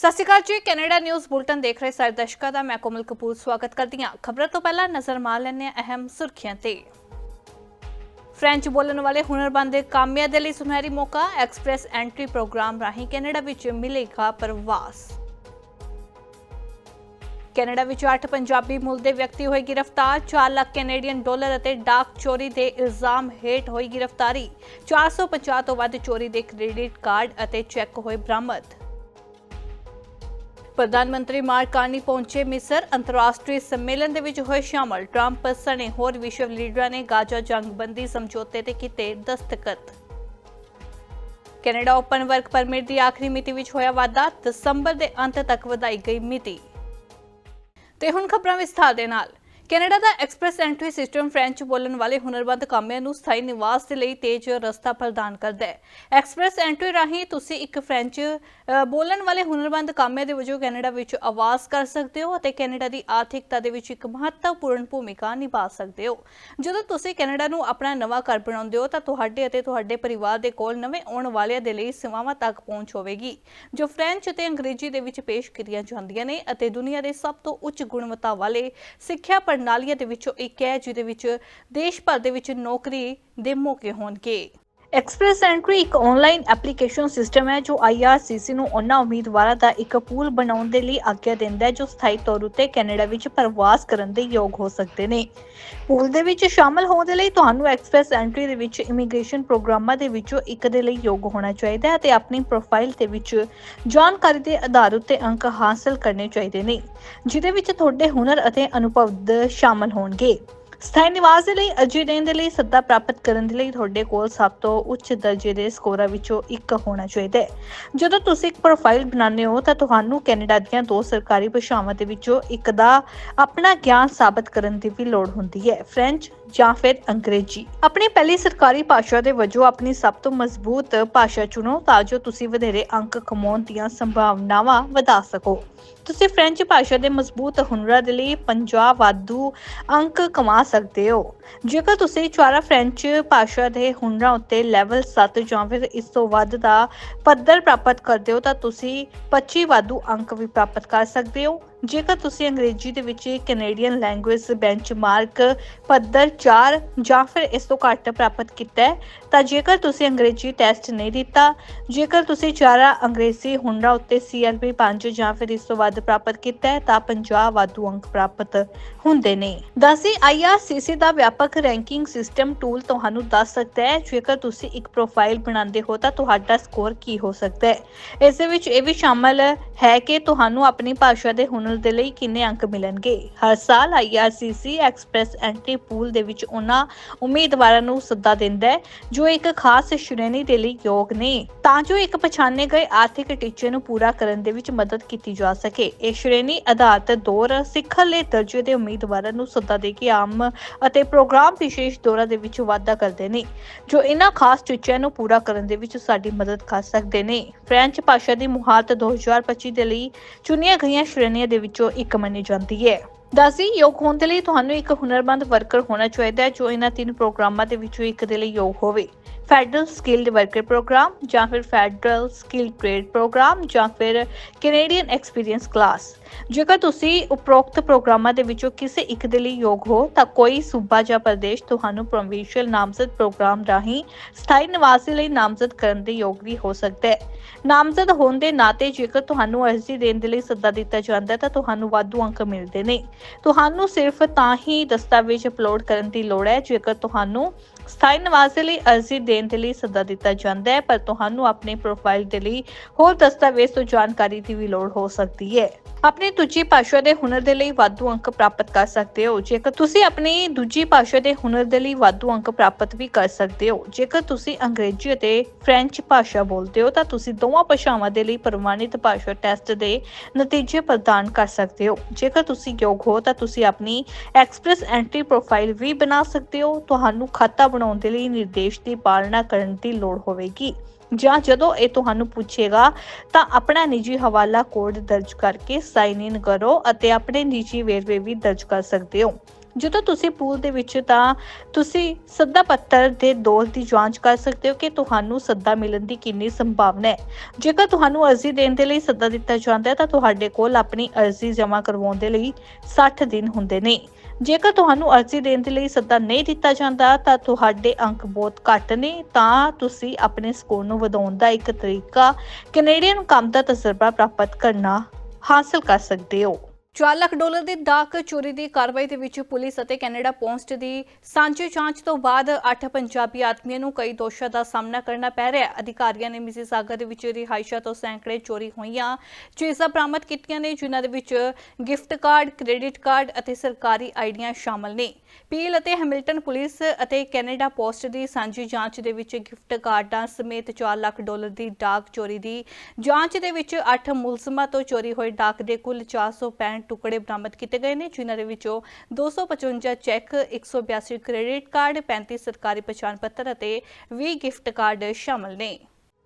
ਸਤਿ ਸ਼੍ਰੀ ਅਕਾਲ ਜੀ, Canada news bulletin ਦੇਖ ਰਹੇ ਸਾਰੇ ਦਰਸ਼ਕਾਂ ਦਾ, ਮੈਂ ਕੋਮਲ ਕਪੂਰ ਸਵਾਗਤ ਕਰਦੀ ਹਾਂ। ਖਬਰਾਂ ਤੋਂ ਪਹਿਲਾਂ ਨਜ਼ਰ ਮਾਰ ਲੈਂਦੇ ਹਾਂ ਅਹਿਮ ਸੁਰਖੀਆਂ ਤੇ। ਫ੍ਰੈਂਚ ਬੋਲਣ ਵਾਲੇ ਹੁਨਰਮੰਦ ਕਾਮਿਆਂ ਦੇ ਲਈ ਸੁਨਹਿਰੀ ਮੌਕਾ ਐਕਸਪ੍ਰੈਸ ਐਂਟਰੀ ਪ੍ਰੋਗਰਾਮ ਰਾਹੀਂ ਕੈਨੇਡਾ ਵਿੱਚ ਮਿਲੇਗਾ ਪ੍ਰਵਾਸ। ਕੈਨੇਡਾ ਵਿੱਚ 8 ਪੰਜਾਬੀ ਮੂਲ ਦੇ ਵਿਅਕਤੀ ਹੋਏ ਗ੍ਰਿਫਤਾਰ 4 ਲੱਖ ਕੈਨੇਡੀਅਨ ਡਾਲਰ ਅਤੇ ਡਾਕ ਚੋਰੀ ਦੇ ਇਲਜ਼ਾਮ ਹੇਠ ਹੋਈ ਗ੍ਰਿਫਤਾਰੀ। 450 ਤੋਂ ਵੱਧ ਚੋਰੀ ਦੇ ਕ੍ਰੈਡਿਟ ਕਾਰਡ ਅਤੇ ਚੈੱਕ ਹੋਏ ਬਰਾਮਦ। ਪ੍ਰਧਾਨ ਮੰਤਰੀ ਮਾਰਕ ਕਾਰਨੀ ਪਹੁੰਚੇ ਮਿਸਰ, ਅੰਤਰਰਾਸ਼ਟਰੀ ਸੰਮੇਲਨ ਦੇ ਵਿੱਚ ਹੋਏ ਸ਼ਾਮਲ। ਟਰੰਪ ਸਣੇ ਹੋਰ ਵਿਸ਼ਵ ਲੀਡਰਾਂ ਨੇ ਗਾਜ਼ਾ ਜੰਗਬੰਦੀ ਸਮਝੌਤੇ ਤੇ ਕੀਤੇ ਦਸਤਖਤ। ਕੈਨੇਡਾ ਓਪਨ ਵਰਕ ਪਰਮਿਟ ਦੀ ਆਖਰੀ ਮਿਤੀ ਵਿੱਚ ਹੋਇਆ ਵਾਧਾ ਦਸੰਬਰ ਦੇ ਅੰਤ ਤੱਕ ਵਧਾਈ ਗਈ ਮਿਤੀ। ਤੇ ਹੁਣ ਖਬਰਾਂ ਵਿਸਥਾਰ ਦੇ ਨਾਲ। ਕੈਨੇਡਾ ਦਾ ਐਕਸਪ੍ਰੈਸ ਐਂਟਰੀ ਸਿਸਟਮ ਫ੍ਰੈਂਚ ਬੋਲਣ ਵਾਲੇ ਹੁਨਰਮੰਦ ਕਾਮਿਆਂ ਨੂੰ ਸਥਾਈ ਨਿਵਾਸ ਦੇ ਲਈ ਤੇਜ਼ ਰਸਤਾ ਪ੍ਰਦਾਨ ਕਰਦਾ ਹੈ। ਐਕਸਪ੍ਰੈਸ ਐਂਟਰੀ ਰਾਹੀਂ ਤੁਸੀਂ ਇੱਕ ਫ੍ਰੈਂਚ ਬੋਲਣ ਵਾਲੇ ਹੁਨਰਮੰਦ ਕਾਮਿਆਂ ਦੇ ਵਜੋਂ ਕੈਨੇਡਾ ਵਿੱਚ ਆਵਾਜ਼ ਕਰ ਸਕਦੇ ਹੋ ਅਤੇ ਕੈਨੇਡਾ ਦੀ ਆਰਥਿਕਤਾ ਦੇ ਵਿੱਚ ਇੱਕ ਮਹੱਤਵਪੂਰਨ ਭੂਮਿਕਾ ਨਿਭਾ ਸਕਦੇ ਹੋ। ਜਦੋਂ ਤੁਸੀਂ ਕੈਨੇਡਾ ਨੂੰ ਆਪਣਾ ਨਵਾਂ ਘਰ ਬਣਾਉਂਦੇ ਹੋ ਤਾਂ ਤੁਹਾਡੇ ਅਤੇ ਤੁਹਾਡੇ ਪਰਿਵਾਰ ਦੇ ਕੋਲ ਨਵੇਂ ਆਉਣ ਵਾਲਿਆਂ ਦੇ ਲਈ ਸੇਵਾਵਾਂ ਤੱਕ ਪਹੁੰਚ ਹੋਵੇਗੀ, ਜੋ ਫ੍ਰੈਂਚ ਅਤੇ ਅੰਗਰੇਜ਼ੀ ਦੇ ਵਿੱਚ ਪੇਸ਼ ਕੀਤੀਆਂ ਜਾਂਦੀਆਂ ਨੇ ਅਤੇ ਦੁਨੀਆ ਦੇ ਸਭ ਤੋਂ ਉੱਚ ਗੁਣਵੱਤਾ ਵਾਲੇ ਸਿੱਖਿਆ ਪ੍ਰਣਾਲੀਆਂ ਦੇ ਵਿੱਚੋਂ ਇੱਕ ਹੈ, ਜਿਹਦੇ ਵਿੱਚ ਦੇਸ਼ ਭਰ ਦੇ ਵਿੱਚ ਨੌਕਰੀ ਦੇ ਮੌਕੇ ਹੋਣਗੇ। ਐਕਸਪ੍ਰੈਸ ਐਂਟਰੀ ਇੱਕ ਆਨਲਾਈਨ ਐਪਲੀਕੇਸ਼ਨ ਸਿਸਟਮ ਹੈ ਜੋ IRCC ਨੂੰ ਉਹਨਾਂ ਉਮੀਦਵਾਰਾਂ ਦਾ ਇੱਕ ਪੂਲ ਬਣਾਉਣ ਦੇ ਲਈ ਆਗਿਆ ਦਿੰਦਾ ਹੈ, ਜੋ ਸਥਾਈ ਤੌਰ ਉੱਤੇ ਕੈਨੇਡਾ ਵਿੱਚ ਪ੍ਰਵਾਸ ਕਰਨ ਦੇ ਯੋਗ ਹੋ ਸਕਦੇ ਨੇ। ਪੂਲ ਦੇ ਵਿੱਚ ਸ਼ਾਮਲ ਹੋਣ ਦੇ ਲਈ ਤੁਹਾਨੂੰ ਐਕਸਪ੍ਰੈਸ ਐਂਟਰੀ ਦੇ ਵਿੱਚ ਇਮੀਗ੍ਰੇਸ਼ਨ ਪ੍ਰੋਗਰਾਮਾਂ ਦੇ ਵਿੱਚੋਂ ਇੱਕ ਦੇ ਲਈ ਯੋਗ ਹੋਣਾ ਚਾਹੀਦਾ ਹੈ ਅਤੇ ਆਪਣੀ ਪ੍ਰੋਫਾਈਲ ਦੇ ਵਿੱਚ ਜਾਣਕਾਰੀ ਦੇ ਆਧਾਰ ਉੱਤੇ ਅੰਕ ਹਾਸਲ ਕਰਨੇ ਚਾਹੀਦੇ ਨੇ, ਜਿਹਦੇ ਵਿੱਚ ਤੁਹਾਡੇ ਹੁਨਰ ਅਤੇ ਅਨੁਭਵ ਸ਼ਾਮਲ ਹੋਣਗੇ। ਸਥਾਈ ਨਿਵਾਸ ਦੇ ਲਈ, ਅਰਜ਼ੀ ਦੇਣ ਦੇ ਲਈ, ਸੱਦਾ ਪ੍ਰਾਪਤ ਕਰਨ ਦੇ ਲਈ ਤੁਹਾਡੇ ਕੋਲ ਸਭ ਤੋਂ ਉੱਚ ਦਰਜੇ ਦੇ ਸਕੋਰਾਂ ਵਿੱਚੋਂ ਇੱਕ ਹੋਣਾ ਚਾਹੀਦਾ ਹੈ। ਜਦੋਂ ਤੁਸੀਂ ਇੱਕ ਪ੍ਰੋਫਾਈਲ ਬਣਾਉਂਦੇ ਹੋ, ਤਾਂ ਤੁਹਾਨੂੰ ਕੈਨੇਡਾ ਦੀਆਂ ਦੋ ਸਰਕਾਰੀ ਭਾਸ਼ਾਵਾਂ ਦੇ ਵਿੱਚੋਂ ਇੱਕ ਦਾ ਆਪਣਾ ਗਿਆਨ ਸਾਬਤ ਕਰਨ ਦੀ ਵੀ ਲੋੜ ਹੁੰਦੀ ਹੈ। ਫ੍ਰੈਂਚ ਜਾਂ ਫਿਰ ਅੰਗਰੇਜ਼ੀ। ਆਪਣੀ ਪਹਿਲੀ ਸਰਕਾਰੀ ਭਾਸ਼ਾ ਦੇ ਵਜੋਂ ਆਪਣੀ ਸਭ ਤੋਂ ਮਜ਼ਬੂਤ ਭਾਸ਼ਾ ਚੁਣੋ ਤਾਂ ਜੋ ਤੁਸੀਂ ਵਧੇਰੇ ਅੰਕ ਕਮਾਉਣ ਦੀਆਂ ਸੰਭਾਵਨਾਵਾਂ ਵਧਾ ਸਕੋ। ਤੁਸੀਂ ਫ੍ਰੈਂਚ ਭਾਸ਼ਾ ਦੇ ਮਜ਼ਬੂਤ ਹੁਨਰਾਂ ਦੇ ਲਈ 50 ਵਾਧੂ ਅੰਕ ਕਮਾ ਸਕਦੇ ਹੋ। ਜੇਕਰ ਤੁਸੀਂ ਚਾਰਾ ਫ੍ਰੈਂਚ ਭਾਸ਼ਾ ਦੇ ਹੁਨਰਾਂ ਉੱਤੇ ਲੈਵਲ 7 ਜਾਂ ਫਿਰ ਇਸ ਤੋਂ ਵੱਧ ਦਾ ਪੱਧਰ ਪ੍ਰਾਪਤ ਕਰਦੇ ਹੋ ਤਾਂ ਤੁਸੀਂ 25 ਵਾਧੂ ਅੰਕ ਵੀ ਪ੍ਰਾਪਤ ਕਰ ਸਕਦੇ ਹੋ। ਜੇਕਰ ਤੁਸੀਂ ਅੰਗਰੇਜ਼ੀ ਦੇ ਵਿੱਚ ਕੈਨੇਡੀਅਨ ਲੈਂਗੁਏਜ ਬੈਂਚਮਾਰਕ ਪੱਧਰ 4 ਜਾਂ ਫਿਰ ਇਸ ਤੋਂ ਘੱਟ ਪ੍ਰਾਪਤ ਕੀਤਾ ਹੈ, ਤਾਂ ਜੇਕਰ ਤੁਸੀਂ ਅੰਗਰੇਜ਼ੀ ਟੈਸਟ ਨਹੀਂ ਦਿੱਤਾ, ਜੇਕਰ ਤੁਸੀਂ ਚਾਰਾ ਅੰਗਰੇਜ਼ੀ ਹੁਨਰਾਂ ਉੱਤੇ CLB 5 ਜਾਂ ਫਿਰ ਇਸ ਤੋਂ ਵੱਧ ਪ੍ਰਾਪਤ ਕੀਤਾ ਹੈ, ਤਾਂ 50 ਵਾਧੂ ਅੰਕ ਪ੍ਰਾਪਤ ਹੁੰਦੇ ਨੇ। ਦਸੀ IRCC ਦਾ ਵਿਆਪਕ ਰੈਂਕਿੰਗ ਸਿਸਟਮ ਟੂਲ ਤੁਹਾਨੂੰ ਦੱਸ ਸਕਦਾ ਹੈ, ਜੇਕਰ ਤੁਸੀਂ ਇੱਕ ਪ੍ਰੋਫਾਈਲ ਬਣਾਉਂਦੇ ਹੋ, ਤਾਂ ਤੁਹਾਡਾ ਸਕੋਰ ਕੀ ਹੋ ਸਕਦਾ ਹੈ। ਇਸ ਦੇ ਵਿੱਚ ਇਹ ਵੀ ਸ਼ਾਮਲ ਹੈ ਕਿ ਤੁਹਾਨੂੰ ਆਪਣੀ ਭਾਸ਼ਾ ਦੇ ਹੁਨਰ ਦੇ ਲਈ ਕਿੰਨੇ ਅੰਕ ਮਿਲਣਗੇ? ਹਰ ਸਾਲ IRCC ਐਕਸਪ੍ਰੈਸ ਐਂਟਰੀ ਪੂਲ ਦੇ ਵਿੱਚ ਉਹਨਾਂ ਉਮੀਦਵਾਰਾਂ ਨੂੰ ਸੱਦਾ ਦਿੰਦਾ ਹੈ, ਜੋ ਇੱਕ ਖਾਸ ਸ਼੍ਰੇਣੀ ਦੇ ਲਈ ਯੋਗ ਨੇ। ਤਾਂ ਜੋ ਇੱਕ ਪਛਾਣੇ ਗਏ ਆਰਥਿਕ ਟੀਚੇ ਨੂੰ ਪੂਰਾ ਕਰਨ ਦੇ ਵਿੱਚ ਮਦਦ ਕੀਤੀ ਜਾ ਸਕੇ। ਇਹ ਸ਼੍ਰੇਣੀ ਆਧਾਰਿਤ ਦੌਰ ਸਿੱਖਰਲੇ ਦਰਜੇ ਦੇ ਉਮੀਦਵਾਰਾਂ ਨੂੰ ਸੱਦਾ ਦੇ ਕੇ ਆਮ ਅਤੇ ਪ੍ਰੋਗਰਾਮ ਵਿਸ਼ੇਸ਼ ਦੌਰਾ ਦੇ ਵਿੱਚ ਵਾਧਾ ਕਰਦੇ ਨੇ, ਜੋ ਇਹਨਾਂ ਖਾਸ ਟੀਚਿਆਂ ਨੂੰ ਪੂਰਾ ਕਰਨ ਦੇ ਵਿੱਚ ਸਾਡੀ ਮਦਦ ਕਰ ਸਕਦੇ ਨੇ। ਫ੍ਰੈਂਚ ਭਾਸ਼ਾ ਦੀ ਮੁਹਾਰਤ 2025 ਦੇ ਲਈ ਚੁਣੀਆਂ ਗਈਆਂ ਸ਼੍ਰੇਣੀਆਂ ਦੇ ਵਿੱਚੋਂ ਇੱਕ ਮੰਨੀ ਜਾਂਦੀ ਹੈ। ਦਸੀ ਯੋਗ ਹੋਣ ਦੇ ਲਈ ਤੁਹਾਨੂੰ ਇੱਕ ਹੁਨਰਮੰਦ ਵਰਕਰ ਹੋਣਾ ਚਾਹੀਦਾ ਹੈ, ਜੋ ਇਹਨਾਂ ਤਿੰਨ ਪ੍ਰੋਗਰਾਮਾਂ ਦੇ ਵਿੱਚੋਂ ਇੱਕ ਦੇ ਲਈ ਯੋਗ ਹੋਵੇ। ਫੈਡਰਲ ਸਕਿਲਡ ਵਰਕਰ ਪ੍ਰੋਗਰਾਮ ਜਾਂ ਫਿਰ ਫੈਡਰਲ ਸਕਿਲ ਟ੍ਰੇਡ ਪ੍ਰੋਗਰਾਮ ਜਾਂ ਫਿਰ ਕੈਨੇਡੀਅਨ ਐਕਸਪੀਰੀਅੰਸ ਕਲਾਸ। ਜੇਕਰ ਤੁਸੀਂ ਉਪਰੋਕਤ ਪ੍ਰੋਗਰਾਮਾਂ ਦੇ ਵਿੱਚੋਂ ਕਿਸੇ ਇੱਕ ਦੇ ਲਈ ਯੋਗ ਹੋ, ਤਾਂ ਕੋਈ ਸੂਬਾ ਜਾਂ ਪ੍ਰਦੇਸ਼ ਤੁਹਾਨੂੰ ਪ੍ਰੋਵਿੰਸ਼ੀਅਲ ਨਾਮਜ਼ਦ ਪ੍ਰੋਗਰਾਮ ਰਾਹੀਂ ਸਥਾਈ ਨਿਵਾਸੀ ਲਈ ਨਾਮਜ਼ਦ ਕਰਨ ਦੇ ਯੋਗ ਵੀ ਹੋ ਸਕਦਾ ਹੈ। ਨਾਮਜ਼ਦ ਹੋਣ ਦੇ ਨਾਤੇ ਜੇਕਰ ਤੁਹਾਨੂੰ ਅਰਜ਼ੀ ਦੇਣ ਦੇ ਲਈ ਸੱਦਾ ਦਿੱਤਾ ਜਾਂਦਾ ਹੈ, ਤਾਂ ਤੁਹਾਨੂੰ ਵਾਧੂ ਅੰਕ ਮਿਲਦੇ ਨੇ। ਤੁਹਾਨੂੰ ਸਿਰਫ ਤਾਂ ਹੀ ਦਸਤਾਵੇਜ਼ ਅਪਲੋਡ ਕਰਨ ਦੀ ਲੋੜ ਹੈ ਜੇਕਰ ਤੁਹਾਨੂੰ ਸਥਾਈ ਨਿਵਾਸੀ ਲਈ ਅਰਜ਼ੀ ਦੇਣ ਦੇ ਲਈ ਸੱਦਾ ਦਿੱਤਾ ਜਾਂਦਾ ਹੈ, ਪਰ ਤੁਹਾਨੂੰ ਆਪਣੀ ਪ੍ਰੋਫਾਈਲ ਦੇ ਲਈ ਹੋਰ ਦਸਤਾਵੇਜ਼ ਤੋਂ ਜਾਣਕਾਰੀ ਦੀ ਵੀ ਲੋੜ ਹੋ ਸਕਦੀ ਹੈ। ਆਪਣੀ ਦੂਜੀ ਭਾਸ਼ਾ ਦੇ ਹੁਨਰ ਦੇ ਲਈ ਵਾਧੂ ਅੰਕ ਪ੍ਰਾਪਤ ਕਰ ਸਕਦੇ ਹੋ। ਜੇਕਰ ਤੁਸੀਂ ਆਪਣੀ ਦੂਜੀ ਭਾਸ਼ਾ ਦੇ ਹੁਨਰ ਦੇ ਲਈ ਵਾਧੂ ਅੰਕ ਪ੍ਰਾਪਤ ਵੀ ਕਰ ਸਕਦੇ ਹੋ, ਜੇਕਰ ਤੁਸੀਂ ਅੰਗਰੇਜ਼ੀ ਅਤੇ ਫ੍ਰੈਂਚ ਭਾਸ਼ਾ ਬੋਲਦੇ ਹੋ, ਤਾਂ ਤੁਸੀਂ ਦੋਵਾਂ ਭਾਸ਼ਾਵਾਂ ਦੇ ਲਈ ਪ੍ਰਮਾਣਿਤ ਭਾਸ਼ਾ ਟੈਸਟ ਦੇ ਨਤੀਜੇ ਪ੍ਰਦਾਨ ਕਰ ਸਕਦੇ ਹੋ। ਜੇਕਰ ਤੁਸੀਂ ਯੋਗ ਹੋ, ਤਾਂ ਤੁਸੀਂ ਆਪਣੀ ਐਕਸਪ੍ਰੈਸ ਐਂਟਰੀ ਪ੍ਰੋਫਾਈਲ ਵੀ ਬਣਾ ਸਕਦੇ ਹੋ। ਤੁਹਾਨੂੰ ਖਾਤਾ ਬਣਾਉਣ ਦੇ ਲਈ ਨਿਰਦੇਸ਼ ਦੀ ਪਾਲਣਾ ਕਰਨ ਦੀ ਲੋੜ ਹੋਵੇਗੀ। ਜਾਂ ਜਦੋਂ ਇਹ ਤੁਹਾਨੂੰ ਪੁੱਛੇਗਾ, ਤਾਂ ਆਪਣਾ ਨਿੱਜੀ ਹਵਾਲਾ ਕੋਡ ਦਰਜ ਕਰਕੇ ਸਾਈਨ ਇਨ ਕਰੋ ਅਤੇ ਆਪਣੇ ਨਿੱਜੀ ਵੇਰਵੇ ਵੀ ਦਰਜ ਕਰ ਸਕਦੇ ਹੋ। ਜਦੋਂ ਤੁਸੀਂ ਪੂਲ ਦੇ ਵਿੱਚ ਤਾਂ ਤੁਸੀਂ ਸੱਦਾ ਪੱਤਰ ਦੇ ਦੌਰ ਦੀ ਜਾਂਚ ਕਰ ਸਕਦੇ ਹੋ ਕਿ ਤੁਹਾਨੂੰ ਸੱਦਾ ਮਿਲਣ ਦੀ ਕਿੰਨੀ ਸੰਭਾਵਨਾ ਹੈ। ਜੇਕਰ ਤੁਹਾਨੂੰ ਅਰਜ਼ੀ ਦੇਣ ਦੇ ਲਈ ਸੱਦਾ ਦਿੱਤਾ ਜਾਂਦਾ ਹੈ, ਤਾਂ ਤੁਹਾਡੇ ਕੋਲ ਆਪਣੀ ਅਰਜ਼ੀ ਜਮ੍ਹਾਂ ਕਰਵਾਉਣ ਦੇ ਲਈ 60 ਦਿਨ ਹੁੰਦੇ ਨੇ। ਜੇਕਰ ਤੁਹਾਨੂੰ ਅਰਜ਼ੀ ਦੇਣ ਦੇ ਲਈ ਸੱਦਾ ਨਹੀਂ ਦਿੱਤਾ ਜਾਂਦਾ, ਤਾਂ ਤੁਹਾਡੇ ਅੰਕ ਬਹੁਤ ਘੱਟ ਨੇ, ਤਾਂ ਤੁਸੀਂ ਆਪਣੇ ਸਕੋਰ ਨੂੰ ਵਧਾਉਣ ਦਾ ਇੱਕ ਤਰੀਕਾ ਕੈਨੇਡੀਅਨ ਕੰਮ ਦਾ ਤਜਰਬਾ ਪ੍ਰਾਪਤ ਕਰਨਾ ਹਾਸਲ ਕਰ ਸਕਦੇ ਹੋ। 4 ਲੱਖ ਡਾਲਰ ਦੀ ਡਾਕ ਚੋਰੀ ਦੀ ਕਾਰਵਾਈ ਦੇ ਵਿੱਚ ਪੁਲਿਸ ਅਤੇ ਕੈਨੇਡਾ ਪੋਸਟ ਦੀ ਸਾਂਝੀ ਜਾਂਚ ਤੋਂ ਬਾਅਦ 8 ਪੰਜਾਬੀ ਆਦਮੀਆਂ ਨੂੰ ਕਈ ਦੋਸ਼ਾਂ ਦਾ ਸਾਹਮਣਾ ਕਰਨਾ ਪੈ ਰਿਹਾ ਹੈ। ਅਧਿਕਾਰੀਆਂ ਨੇ ਮਿਸੀਸਾਗਾ ਦੇ ਵਿੱਚ ਰਿਹਾਇਸ਼ਾਂ ਤੋਂ ਸੈਂਕੜੇ ਚੋਰੀ ਹੋਈਆਂ। ਚੀਜ਼ਾਂ ਬਰਾਮਦ ਕੀਤੀਆਂ ਨੇ, ਜਿਨ੍ਹਾਂ ਦੇ ਵਿੱਚ ਗਿਫਟ ਕਾਰਡ, ਕ੍ਰੈਡਿਟ ਕਾਰਡ ਅਤੇ ਸਰਕਾਰੀ ਆਈਡੀਆਂ ਸ਼ਾਮਲ ਨੇ। ਪੀਲ ਅਤੇ ਹੈਮਿਲਟਨ ਪੁਲਿਸ ਅਤੇ ਕੈਨੇਡਾ ਪੋਸਟ ਦੀ ਸਾਂਝੀ ਜਾਂਚ ਦੇ ਵਿੱਚ ਗਿਫਟ ਕਾਰਡਾਂ ਸਮੇਤ 4 ਲੱਖ ਡਾਲਰ ਦੀ ਡਾਕ ਚੋਰੀ ਦੀ ਜਾਂਚ ਦੇ ਵਿੱਚ 8 ਮੁਲਜ਼ਮਾਂ ਤੋਂ ਚੋਰੀ ਹੋਏ ਡਾਕ ਦੇ ਕੁੱਲ 465 ਟੁਕੜੇ ਬਰਾਮਦ ਕੀਤੇ ਗਏ ਨੇ, ਜਿਨ੍ਹਾਂ ਦੇ ਵਿੱਚੋਂ 255 ਚੈੱਕ 182 ਕ੍ਰੈਡਿਟ ਕਾਰਡ 35 ਸਰਕਾਰੀ ਪਛਾਣ ਪੱਤਰ ਅਤੇ 20 ਗਿਫਟ ਕਾਰਡ ਸ਼ਾਮਲ ਨੇ।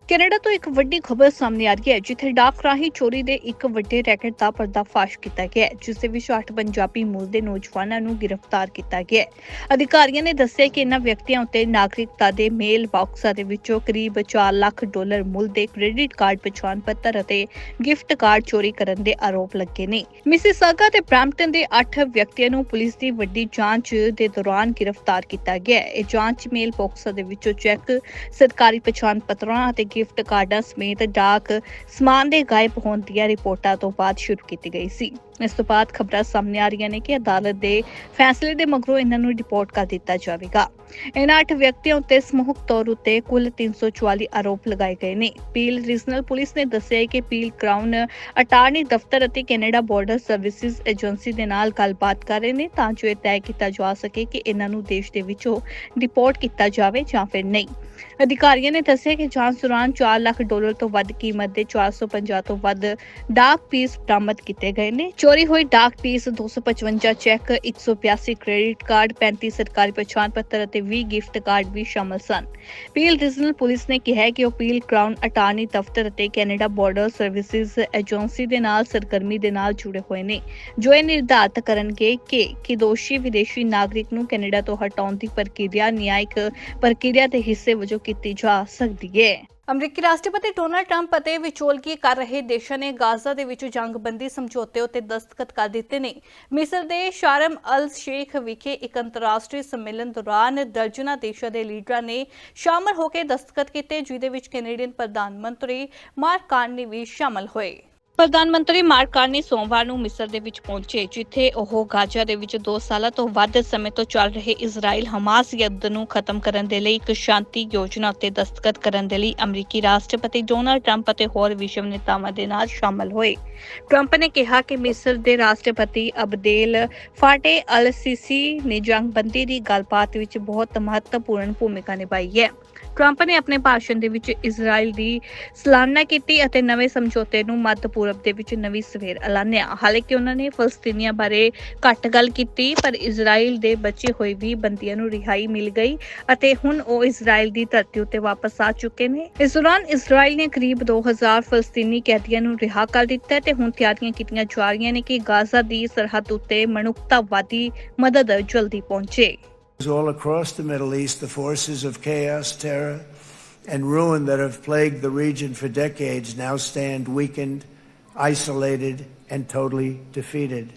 ਕੈਨੇਡਾ ਤੋਂ ਇੱਕ ਵੱਡੀ ਖਬਰ ਸਾਹਮਣੇ ਆ ਰਹੀ ਹੈ, ਜਿੱਥੇ ਡਾਕ ਰਾਹੀਂ ਚੋਰੀ ਦੇ ਇੱਕ ਵੱਡੇ ਰੈਕਟ ਦਾ ਪਰਦਾਫਾਸ਼ ਕੀਤਾ ਗਿਆ ਹੈ, ਜਿਸ ਦੇ ਵਿੱਚ 8 ਪੰਜਾਬੀ ਮੂਲ ਦੇ ਨੌਜਵਾਨਾਂ ਨੂੰ ਗ੍ਰਿਫਤਾਰ ਕੀਤਾ ਗਿਆ ਹੈ। ਅਧਿਕਾਰੀਆਂ ਨੇ ਦੱਸਿਆ ਕਿ ਇਹਨਾਂ ਵਿਅਕਤੀਆਂ ਉੱਤੇ ਨਾਗਰਿਕਤਾ ਦੇ ਮੇਲ ਬਾਕਸਾਂ ਦੇ ਵਿੱਚੋਂ ਕਰੀਬ 4 ਲੱਖ ਡਾਲਰ ਮੁੱਲ ਦੇ ਕ੍ਰੈਡਿਟ ਕਾਰਡ ਪਛਾਣ ਪੱਤਰ ਅਤੇ ਗਿਫਟ ਕਾਰਡ ਚੋਰੀ ਕਰਨ ਦੇ ਆਰੋਪ ਲੱਗੇ ਨੇ। ਮਿਸੀਸਾਗਾ ਤੇ ਬ੍ਰੈਂਪਟਨ ਦੇ 8 ਵਿਅਕਤੀਆਂ ਨੂੰ ਪੁਲਿਸ ਦੀ ਵੱਡੀ ਜਾਂਚ ਦੇ ਦੌਰਾਨ ਗ੍ਰਿਫਤਾਰ ਕੀਤਾ ਗਿਆ ਹੈ। ਇਹ ਜਾਂਚ ਮੇਲ ਬਾਕਸਾਂ ਦੇ ਵਿੱਚੋਂ ਚੈੱਕ, ਸਰਕਾਰੀ ਪਛਾਣ ਪੱਤਰਾਂ ਅਤੇ ਗਿਫਟ ਕਾਰਡਾਂ ਸਮੇਤ ਡਾਕ ਸਮਾਨ ਦੇ ਗਾਇਬ ਹੋਣ ਦੀਆਂ ਰਿਪੋਰਟਾਂ ਤੋਂ ਬਾਅਦ ਸ਼ੁਰੂ ਕੀਤੀ ਗਈ ਸੀ। ਇਸ ਤੋਂ ਬਾਅਦ ਖਬਰਾਂ ਸਾਹਮਣੇ ਆ ਰਹੀਆਂ ਨੇ ਕਿ ਅਦਾਲਤ ਦੇ ਫੈਸਲੇ ਦੇ ਮਗਰੋਂ ਇਹਨਾਂ ਨੂੰ ਡਿਪੋਰਟ ਕਰ ਦਿੱਤਾ ਜਾਵੇਗਾ। ਇਹਨਾਂ ਅੱਠ ਵਿਅਕਤੀਆਂ ਉੱਤੇ ਸਮੂਹਕ ਤੌਰ ਉੱਤੇ ਕੁੱਲ 344 ਆਰੋਪ ਲਗਾਏ ਗਏ ਨੇ। ਪੀਲ ਰੀਜਨਲ ਪੁਲਿਸ ਨੇ ਦੱਸਿਆ ਕਿ ਪੀਲ ਕ੍ਰਾਊਨ ਅਟਾਰਨੀ ਦਫ਼ਤਰ ਅਤੇ ਕੈਨੇਡਾ ਬਾਰਡਰ ਸਰਵਿਸਿਜ਼ ਏਜੰਸੀ ਦੇ ਨਾਲ ਗੱਲਬਾਤ ਕਰ ਰਹੇ ਨੇ, ਤਾਂ ਜੋ ਇਹ ਤੈਅ ਕੀਤਾ ਜਾ ਸਕੇ ਕਿ ਇਹਨਾਂ ਨੂੰ ਦੇਸ਼ ਦੇ ਵਿੱਚੋਂ ਡਿਪੋਰਟ ਕੀਤਾ ਜਾਵੇ ਜਾਂ ਫਿਰ ਨਹੀਂ। ਅਧਿਕਾਰੀਆਂ ਨੇ ਦੱਸਿਆ ਕਿ ਜਾਂਚ ਦੌਰਾਨ 4 ਲੱਖ ਡਾਲਰ ਤੋਂ ਵੱਧ ਕੀਮਤ ਦੇ 450 ਤੋਂ ਵੱਧ ਡਾਕ ਪੀਸ ਬਰਾਮਦ ਕੀਤੇ ਗਏ ਨੇ ਚੋਰੀ ਹੋਈ ਡਾਕ ਪੀਸ 255 ਚੈੱਕ 182 ਕ੍ਰੈਡਿਟ ਕਾਰਡ 35 ਸਰਕਾਰੀ ਪਛਾਣ ਪੱਤਰ ਅਤੇ 20 ਗਿਫਟ ਕਾਰਡ ਵੀ ਸ਼ਾਮਲ ਸਨ। ਪੀਲ ਰੀਜਨਲ ਪੁਲਿਸ ਨੇ ਕਿਹਾ ਕਿ ਉਹ ਪੀਲ ਕ੍ਰਾਊਨ ਅਟਾਰਨੀ ਦਫ਼ਤਰ ਅਤੇ ਕੈਨੇਡਾ ਬਾਰਡਰ ਸਰਵਿਸਿਜ਼ ਏਜੰਸੀ ਦੇ ਨਾਲ, ਸਰਗਰਮੀ ਦੇ ਨਾਲ ਜੁੜੇ ਹੋਏ ਨੇ। ਜੋ ਇਹ ਨਿਰਧਾਰਤ ਕਰਨਗੇ ਕਿ ਕਿ ਦੋਸ਼ੀ ਵਿਦੇਸ਼ੀ ਨਾਗਰਿਕ ਨੂੰ ਕੈਨੇਡਾ ਤੋਂ ਹਟਾਉਣ ਦੀ ਪ੍ਰਕਿਰਿਆ, ਨਿਆਇਕ ਪ੍ਰਕਿਰਿਆ ਦੇ ਹਿੱਸੇ ਵਜੋਂ ਕੀਤੀ ਜਾ ਸਕਦੀ ਹੈ। ਅਮਰੀਕੀ ਰਾਸ਼ਟਰਪਤੀ ਡੋਨਾਲਡ ਟਰੰਪ ਅਤੇ ਵਿਚੋਲਗੀ ਕਰ ਰਹੇ ਦੇਸ਼ਾਂ ਨੇ ਗਾਜ਼ਾ ਦੇ ਵਿੱਚ ਜੰਗਬੰਦੀ ਸਮਝੌਤੇ ਉੱਤੇ ਦਸਤਖਤ ਕਰ ਦਿੱਤੇ ਨੇ। ਮਿਸਰ ਦੇ ਸ਼ਾਰਮ ਅਲ ਸ਼ੇਖ ਵਿਖੇ ਇੱਕ ਅੰਤਰਰਾਸ਼ਟਰੀ ਸੰਮੇਲਨ ਦੌਰਾਨ ਦਰਜਨਾਂ ਦੇਸ਼ਾਂ ਦੇ ਲੀਡਰਾਂ ਨੇ ਸ਼ਾਮਲ ਹੋ ਕੇ ਦਸਤਖਤ ਕੀਤੇ, ਜਿਹਦੇ ਵਿੱਚ ਕੈਨੇਡੀਅਨ ਪ੍ਰਧਾਨ ਮੰਤਰੀ ਮਾਰਕ ਕਾਰਨੀ ਵੀ ਸ਼ਾਮਲ ਹੋਏ। ਪ੍ਰਧਾਨ ਮੰਤਰੀ ਮਾਰਕ ਕਾਰਨੀ ਸੋਮਵਾਰ ਨੂੰ ਮਿਸਰ ਦੇ ਵਿੱਚ ਪਹੁੰਚੇ, ਜਿੱਥੇ ਉਹ ਗਾਜ਼ਾ ਦੇ ਵਿੱਚ 2 ਸਾਲਾਂ ਤੋਂ ਵੱਧ ਸਮੇਂ ਤੋਂ ਚੱਲ ਰਹੇ ਇਜ਼ਰਾਈਲ ਹਮਾਸ ਯੁੱਧ ਨੂੰ ਖਤਮ ਕਰਨ ਦੇ ਲਈ ਇੱਕ ਸ਼ਾਂਤੀ ਯੋਜਨਾ ਉੱਤੇ ਦਸਤਖਤ ਕਰਨ ਦੇ ਲਈ ਅਮਰੀਕੀ ਰਾਸ਼ਟਰਪਤੀ ਡੋਨਾਲਡ ਟਰੰਪ ਅਤੇ ਹੋਰ ਵਿਸ਼ਵ ਨੇਤਾਵਾਂ ਦੇ ਨਾਲ ਸ਼ਾਮਲ ਹੋਏ। ਟਰੰਪ ਨੇ ਕਿਹਾ ਕਿ ਮਿਸਰ ਦੇ ਰਾਸ਼ਟਰਪਤੀ ਅਬਦੇਲ ਫਾਟੇ ਅਲ ਸੀਸੀ ਨੇ ਜੰਗਬੰਦੀ ਦੀ ਗੱਲਬਾਤ ਵਿੱਚ ਬਹੁਤ ਮਹੱਤਵਪੂਰਨ ਭੂਮਿਕਾ ਨਿਭਾਈ ਹੈ। ਟਰੰਪ ਨੇ ਆਪਣੇ ਭਾਸ਼ਣ ਦੇ ਵਿੱਚ ਇਜ਼ਰਾਈਲ ਦੀ ਸਲਾਹਨਾ ਕੀਤੀ ਅਤੇ ਨਵੇਂ ਸਮਝੌਤੇ ਨੂੰ ਮੱਧ ਪੂਰਬ ਦੇ ਵਿੱਚ ਨਵੀਂ ਸਵੇਰ ਐਲਾਨਿਆ। ਹਾਲਾਂਕਿ ਉਹਨਾਂ ਨੇ ਫਲਸਤੀਨੀਆਂ ਬਾਰੇ ਘੱਟ ਗੱਲ ਕੀਤੀ, ਪਰ ਇਜ਼ਰਾਈਲ ਦੇ ਬਚੇ ਹੋਏ ਵੀ ਬੰਦੀਆਂ ਨੂੰ ਰਿਹਾਈ ਮਿਲ ਗਈ ਅਤੇ ਹੁਣ ਉਹ ਇਜ਼ਰਾਈਲ ਦੀ ਧਰਤੀ ਉੱਤੇ ਵਾਪਸ ਆ ਚੁੱਕੇ ਨੇ। ਇਸ ਦੌਰਾਨ ਇਜ਼ਰਾਈਲ ਨੇ ਕਰੀਬ 2000 ਫਲਸਤੀਨੀ ਕੈਦੀਆਂ ਨੂੰ ਰਿਹਾ ਕਰ ਦਿੱਤਾ ਤੇ ਹੁਣ ਤਿਆਰੀਆਂ ਕੀਤੀਆਂ ਜਾ ਰਹੀਆਂ ਨੇ ਕਿ ਗਾਜ਼ਾ ਦੀ ਸਰਹੱਦ ਉੱਤੇ ਮਨੁੱਖਤਾਵਾਦੀ ਮਦਦ ਜਲਦੀ ਪਹੁੰਚੇ। All across the Middle East, the forces of chaos, terror, and ruin that have plagued the region for decades now stand weakened, isolated, and totally defeated.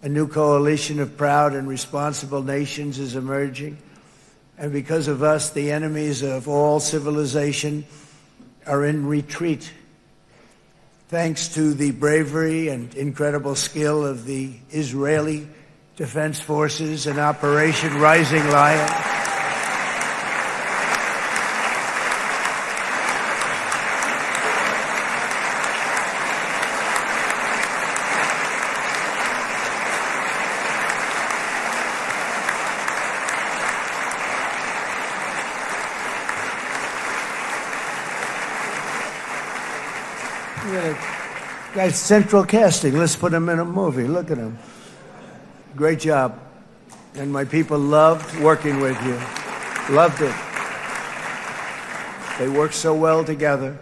A new coalition of proud and responsible nations is emerging, and because of us, the enemies of all civilization are in retreat. Thanks to the bravery and incredible skill of the Israeli Defense Forces and Operation Rising Lion. Central casting. Let's put him in a movie. Look at him. Great job. And my people loved working with you. Loved it. They worked so well together.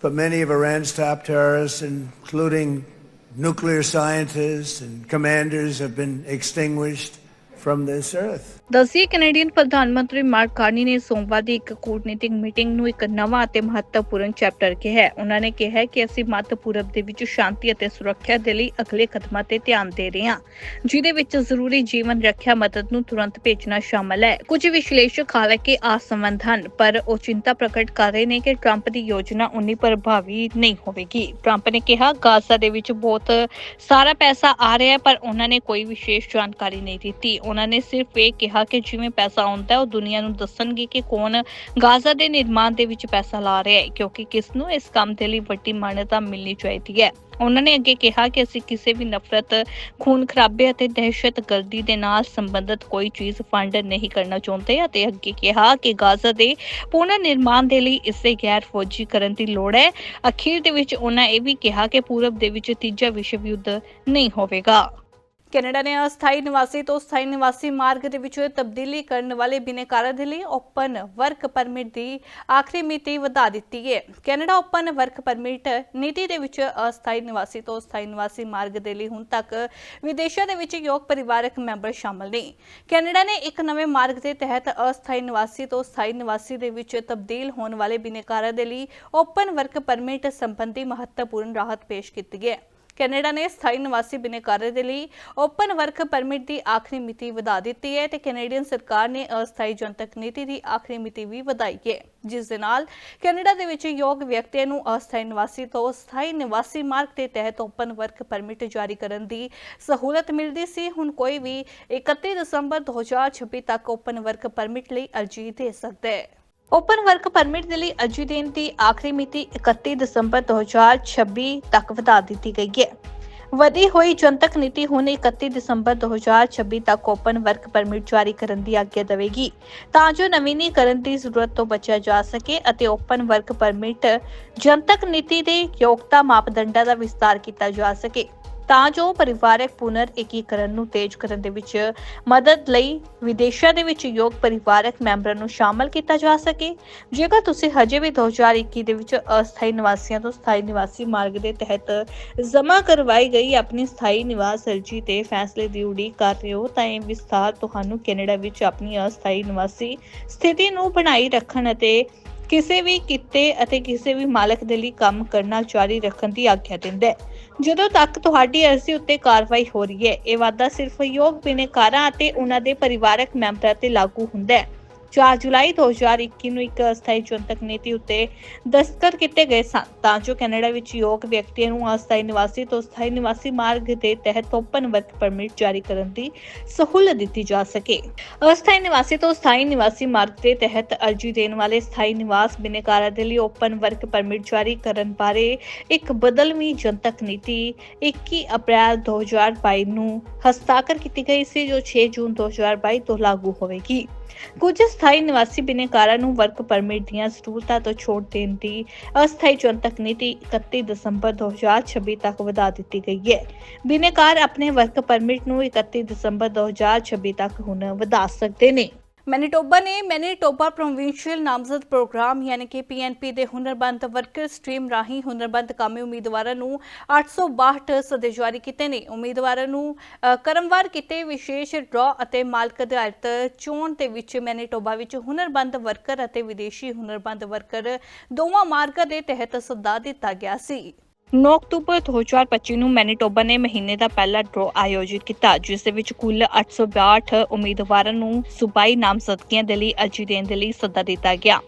But many of Iran's top terrorists, including nuclear scientists and commanders have been extinguished from this earth. ਦੱਸਿए Canadian ਪ੍ਰਧਾਨ ਮੰਤਰੀ mark Carney ਨੇ ਸੋਮਵਾਰ ਦੀ ਇੱਕ ਕੂਟਨੀਤਿਕ meeting ਨੂੰ ਇੱਕ ਨਵਾਂ ਅਤੇ ਮਹੱਤਵਪੂਰਨ ਚੈਪਟਰ ਕਿਹਾ ਹੈ। ਉਹਨਾਂ ਨੇ ਕਿਹਾ ਕਿ ਅਸੀਂ ਮੱਧ ਪੂਰਬ ਦੇ ਵਿੱਚ ਸ਼ਾਂਤੀ ਅਤੇ ਸੁਰੱਖਿਆ ਦੇ ਲਈ ਅਗਲੇ ਕਦਮਾਂ ਤੇ ਧਿਆਨ ਦੇ ਰਹੇ ਹਾਂ ਜਿਦੇ ਵਿੱਚ ਜ਼ਰੂਰੀ ਜੀਵਨ ਰੱਖਿਆ ਮਦਦ ਨੂੰ ਤੁਰੰਤ ਭੇਜਣਾ ਸ਼ਾਮਲ ਹੈ। ਕੁਝ ਵਿਸ਼ਲੇਸ਼ਕ ਹਾਲਾਂਕਿ ਅਸਮੰਧ ਹਨ, ਪਰ ਉਹ ਚਿੰਤਾ ਪ੍ਰਗਟ ਕਰ ਰਹੇ ਨੇ ਕਿ ਟਰੰਪ ਦੀ ਯੋਜਨਾ ਉਨੀ ਪ੍ਰਭਾਵੀ ਨਹੀਂ ਹੋਵੇਗੀ। ਟਰੰਪ ਨੇ ਕਿਹਾ, ਗਾਜ਼ਾ ਦੇ ਵਿੱਚ ਬਹੁਤ ਸਾਰਾ ਪੈਸਾ ਆ ਰਿਹਾ ਹੈ, ਪਰ ਉਹਨਾਂ ਨੇ ਕੋਈ ਵਿਸ਼ੇਸ਼ ਜਾਣਕਾਰੀ ਨਹੀਂ ਦਿੱਤੀ। ਉਹਨਾਂ ਨੇ ਸਿਰਫ ਇਹ ਕਿਹਾ ਕਿ ਜਿਵੇਂ ਪੈਸਾ ਆਉਂਦਾ ਹੈ, ਉਹ ਦੁਨੀਆ ਨੂੰ ਦੱਸਣਗੇ ਕਿ ਕੌਣ ਗਾਜ਼ਾ ਦੇ ਨਿਰਮਾਣ ਦੇ ਵਿੱਚ ਪੈਸਾ ਲਾ ਰਿਹਾ ਹੈ, ਕਿਉਂਕਿ ਕਿਸ ਨੂੰ ਇਸ ਕੰਮ ਦੇ ਲਈ ਵੱਡੀ ਮਾਨਤਾ ਮਿਲਣੀ ਚਾਹੀਦੀ ਹੈ। ਉਹਨਾਂ ਨੇ ਅੱਗੇ ਕਿਹਾ ਕਿ ਅਸੀਂ ਕਿਸੇ ਵੀ ਨਫ਼ਰਤ ਖੂਨ ਖਰਾਬੇ ਅਤੇ ਦਹਿਸ਼ਤਗਰਦੀ ਦੇ ਨਾਲ ਸੰਬੰਧਿਤ ਕੋਈ ਚੀਜ਼ ਫੰਡ ਨਹੀਂ ਕਰਨਾ ਚਾਹੁੰਦੇ ਅਤੇ ਅੱਗੇ ਕਿਹਾ ਕਿ ਗਾਜ਼ਾ ਦੇ ਪੁਨਰ ਨਿਰਮਾਣ ਦੇ ਲਈ ਇਸੇ ਗੈਰ ਫੌਜੀ ਕਰਨ ਦੀ ਲੋੜ ਹੈ। ਅਖੀਰ ਦੇ ਵਿੱਚ ਉਹਨਾਂ ਇਹ ਵੀ ਕਿਹਾ ਕਿ ਪੂਰਬ ਦੇ ਵਿੱਚ ਤੀਜਾ ਵਿਸ਼ਵ ਯੁੱਧ ਨਹੀਂ ਹੋਵੇਗਾ। ਕੈਨੇਡਾ ਨੇ ਅਸਥਾਈ ਨਿਵਾਸੀ ਤੋਂ ਸਥਾਈ ਨਿਵਾਸੀ ਮਾਰਗ ਦੇ ਵਿੱਚ ਤਬਦੀਲੀ ਕਰਨ ਵਾਲੇ ਬਿਨੇਕਾਰਾਂ ਦੇ ਲਈ ਓਪਨ ਵਰਕ ਪਰਮਿਟ ਦੀ ਆਖਰੀ ਮਿਤੀ ਵਧਾ ਦਿੱਤੀ ਹੈ। ਕੈਨੇਡਾ ਓਪਨ ਵਰਕ ਪਰਮਿਟ ਨੀਤੀ ਦੇ ਵਿੱਚ ਅਸਥਾਈ ਨਿਵਾਸੀ ਤੋਂ ਸਥਾਈ ਨਿਵਾਸੀ ਮਾਰਗ ਦੇ ਲਈ ਹੁਣ ਤੱਕ ਵਿਦੇਸ਼ਾਂ ਦੇ ਵਿੱਚ ਯੋਗ ਪਰਿਵਾਰਕ ਮੈਂਬਰ ਸ਼ਾਮਲ ਨੇ। ਕੈਨੇਡਾ ਨੇ ਇੱਕ ਨਵੇਂ ਮਾਰਗ ਦੇ ਤਹਿਤ ਅਸਥਾਈ ਨਿਵਾਸੀ ਤੋਂ ਸਥਾਈ ਨਿਵਾਸੀ ਦੇ ਵਿੱਚ ਤਬਦੀਲ ਹੋਣ ਵਾਲੇ ਬਿਨੇਕਾਰਾਂ ਦੇ ਲਈ ਓਪਨ ਵਰਕ ਪਰਮਿਟ ਸੰਬੰਧੀ ਮਹੱਤਵਪੂਰਨ ਰਾਹਤ ਪੇਸ਼ ਕੀਤੀ ਹੈ। ਕੈਨੇਡਾ ਨੇ ਸਥਾਈ ਨਿਵਾਸੀ ਬਿਨੇਕਾਰਾਂ ਦੇ ਲਈ ਓਪਨ ਵਰਕ ਪਰਮਿਟ ਦੀ ਆਖਰੀ ਮਿਤੀ ਵਧਾ ਦਿੱਤੀ ਹੈ ਤੇ ਕੈਨੇਡੀਅਨ ਸਰਕਾਰ ਨੇ ਅਸਥਾਈ ਜਨਤਕ ਨੀਤੀ ਦੀ ਆਖਰੀ ਮਿਤੀ ਵੀ ਵਧਾਈ ਹੈ, ਜਿਸ ਦੇ ਨਾਲ ਕੈਨੇਡਾ ਦੇ ਵਿੱਚ ਯੋਗ ਵਿਅਕਤੀਆਂ ਨੂੰ ਅਸਥਾਈ ਨਿਵਾਸੀ ਤੋਂ ਸਥਾਈ ਨਿਵਾਸੀ ਮਾਰਗ ਦੇ ਤਹਿਤ ਓਪਨ ਵਰਕ ਪਰਮਿਟ ਜਾਰੀ ਕਰਨ ਦੀ ਸਹੂਲਤ ਮਿਲਦੀ ਸੀ। ਹੁਣ ਕੋਈ ਵੀ 31 ਦਸੰਬਰ 2026 ਤੱਕ ਓਪਨ ਵਰਕ ਪਰਮਿਟ ਲਈ ਅਰਜ਼ੀ ਦੇ ਸਕਦਾ। ਹੈ ਓਪਨ ਵਰਕ ਪਰਮਿਟ ਦੇ ਲਈ ਅਰਜ਼ੀ ਦੇਣ ਦੀ ਆਖਰੀ ਮਿਤੀ 31 ਦਸੰਬਰ 2026 ਤੱਕ ਵਧਾ ਦਿੱਤੀ ਗਈ ਹੈ। ਵਧੀ ਹੋਈ ਜਨਤਕ ਨੀਤੀ ਹੁਣ 31 ਦਸੰਬਰ 2026 ਤੱਕ ਓਪਨ ਵਰਕ ਪਰਮਿਟ ਜਾਰੀ ਕਰਨ ਦੀ ਆਗਿਆ ਦੇਵੇਗੀ। ਤਾਂ ਜੋ ਨਵੀਨੀਕਰਨ ਦੀ ਜ਼ਰੂਰਤ ਤੋਂ ਬਚਿਆ ਜਾ ਸਕੇ ਅਤੇ ਓਪਨ ਵਰਕ ਪਰਮਿਟ ਜਨਤਕ ਨੀਤੀ ਦੇ ਯੋਗਤਾ ਮਾਪਦੰਡਾਂ ਦਾ ਵਿਸਤਾਰ ਕੀਤਾ ਜਾ ਸਕੇ। ਤਾਂ ਜੋ ਪਰਿਵਾਰਕ ਪੁਨਰ ਏਕੀਕਰਨ ਨੂੰ ਤੇਜ਼ ਕਰਨ ਦੇ ਵਿੱਚ ਮਦਦ ਲਈ ਵਿਦੇਸ਼ਾਂ ਦੇ ਵਿੱਚ ਯੋਗ ਪਰਿਵਾਰਕ ਮੈਂਬਰਾਂ ਨੂੰ ਸ਼ਾਮਲ ਕੀਤਾ ਜਾ ਸਕੇ। ਜੇਕਰ ਤੁਸੀਂ ਹਜੇ ਵੀ 2021 ਦੇ ਵਿੱਚ ਅਸਥਾਈ ਨਿਵਾਸੀਆਂ ਤੋਂ ਸਥਾਈ ਨਿਵਾਸੀ ਮਾਰਗ ਦੇ ਤਹਿਤ ਜਮ੍ਹਾਂ ਕਰਵਾਈ ਗਈ ਆਪਣੀ ਸਥਾਈ ਨਿਵਾਸ ਅਰਜ਼ੀ ਤੇ ਫੈਸਲੇ ਦੀ ਉਡੀਕ ਕਰ ਰਹੇ ਹੋ, ਤਾਂ ਇਹ ਵਿਸਥਾਰ ਤੁਹਾਨੂੰ ਕੈਨੇਡਾ ਵਿੱਚ ਆਪਣੀ ਅਸਥਾਈ ਨਿਵਾਸੀ ਸਥਿਤੀ ਨੂੰ ਬਣਾਈ ਰੱਖਣ ਅਤੇ ਕਿਸੇ ਵੀ ਕਿੱਤੇ ਅਤੇ ਕਿਸੇ ਵੀ ਮਾਲਕ ਦੇ ਲਈ ਕੰਮ ਕਰਨਾ ਜਾਰੀ ਰੱਖਣ ਦੀ ਆਗਿਆ ਦਿੰਦਾ ਹੈ। ਜਦੋਂ ਤੱਕ ਤੁਹਾਡੀ ਅਰਜ਼ੀ ਉੱਤੇ ਕਾਰਵਾਈ ਹੋ ਰਹੀ ਹੈ, ਇਹ ਵਾਅਦਾ ਸਿਰਫ ਯੋਗ ਬਿਨੇਕਾਰਾਂ ਅਤੇ ਉਹਨਾਂ ਦੇ ਪਰਿਵਾਰਕ ਮੈਂਬਰਾਂ ਤੇ ਲਾਗੂ ਹੁੰਦਾ ਹੈ। 4 ਜੁਲਾਈ 2021 ਨੂੰ ਇੱਕ ਅਸਥਾਈ ਜਨਤਕ ਨੀਤੀ ਉੱਤੇ ਦਸਤਖਤ ਕੀਤੇ ਗਏ ਸਨ। ਤਾਂ ਜੋ ਕੈਨੇਡਾ ਵਿੱਚ ਯੋਗ ਵਿਅਕਤੀਆਂ ਨੂੰ ਅਸਥਾਈ ਨਿਵਾਸੀ ਤੋਂ ਸਥਾਈ ਨਿਵਾਸੀ ਮਾਰਗ ਦੇ ਤਹਿਤ ਓਪਨ ਵਰਕ ਪਰਮਿਟ ਜਾਰੀ ਕਰਨ ਦੀ ਸਹੂਲਤ ਦਿੱਤੀ ਜਾ ਸਕੇ। ਅਸਥਾਈ ਨਿਵਾਸੀ ਤੋਂ ਸਥਾਈ ਨਿਵਾਸੀ ਮਾਰਗ ਦੇ ਤਹਿਤ ਅਰਜ਼ੀ ਦੇਣ ਵਾਲੇ ਸਥਾਈ ਨਿਵਾਸ ਬਿਨੇਕਾਰਾਂ ਦੇ ਲਈ ਓਪਨ ਵਰਕ ਪਰਮਿਟ ਜਾਰੀ ਕਰਨ ਬਾਰੇ ਇੱਕ ਬਦਲਵੀਂ ਜਨਤਕ ਨੀਤੀ 21 ਅਪ੍ਰੈਲ 2022 ਨੂੰ ਹਸਤਾਖਰ ਕੀਤੀ ਗਈ ਸੀ, ਜੋ 6 ਜੂਨ 2022 ਤੋਂ ਲਾਗੂ ਹੋਵੇਗੀ। ਕੁਝ ਸਥਾਈ ਨਿਵਾਸੀ ਬਿਨੇਕਾਰਾਂ ਨੂੰ ਵਰਕ ਪਰਮਿਟ ਦੀਆਂ ਜ਼ਰੂਰਤਾਂ ਤੋਂ ਛੋਟ ਦੇਣ ਦੀ ਅਸਥਾਈ ਜਨਤਕ ਨੀਤੀ 31 ਦਸੰਬਰ 2026 ਤੱਕ ਵਧਾ ਦਿੱਤੀ ਗਈ ਹੈ। ਬਿਨੇਕਾਰ ਆਪਣੇ ਵਰਕ ਪਰਮਿਟ ਨੂੰ 31 ਦਸੰਬਰ 2026 ਤੱਕ ਹੁਣ ਵਧਾ ਸਕਦੇ ਨੇ। ਮੈਨੀਟੋਬਾ ਨੇ ਮੈਨੀਟੋਬਾ ਪ੍ਰੋਵਿੰਸ਼ੀਅਲ ਨਾਮਜ਼ਦ ਪ੍ਰੋਗਰਾਮ, ਯਾਨੀ ਕਿ ਪੀਐਨਪੀ ਦੇ ਹੁਨਰਬੰਦ ਵਰਕਰ ਸਟ੍ਰੀਮ ਰਾਹੀਂ ਹੁਨਰਬੰਦ ਕਾਮੇ ਉਮੀਦਵਾਰਾਂ ਨੂੰ 862 ਸਦੇ ਜਾਰੀ ਕੀਤੇ ਨੇ। ਉਮੀਦਵਾਰਾਂ ਨੂੰ ਕਰਮਵਾਰ ਕੀਤੇ ਵਿਸ਼ੇਸ਼ ਡਰਾ ਅਤੇ ਮਾਲਕ ਅਧਾਰਿਤ ਚੋਣ ਦੇ ਵਿੱਚ ਮੈਨੀਟੋਬਾ ਵਿੱਚ ਹੁਨਰਬੰਦ ਵਰਕਰ ਅਤੇ ਵਿਦੇਸ਼ੀ ਹੁਨਰਬੰਦ ਵਰਕਰ ਦੋਵਾਂ ਮਾਰਗਾਂ ਦੇ ਤਹਿਤ ਸੱਦਾ ਦਿੱਤਾ ਗਿਆ ਸੀ। 9 ਅਕਤੂਬਰ 2025 ਨੂੰ ਮੈਨੀਟੋਬਾ ਨੇ ਮਹੀਨੇ ਦਾ ਪਹਿਲਾ ਡਰਾ ਆਯੋਜਿਤ ਕੀਤਾ, ਜਿਸ ਦੇ ਵਿੱਚ ਕੁੱਲ 862 ਉਮੀਦਵਾਰਾਂ ਨੂੰ ਸੂਬਾਈ ਨਾਮਜ਼ਦਗੀਆਂ ਦੇ ਲਈ ਅਰਜ਼ੀ ਦੇਣ ਦੇ ਲਈ ਸੱਦਾ ਦਿੱਤਾ ਗਿਆ।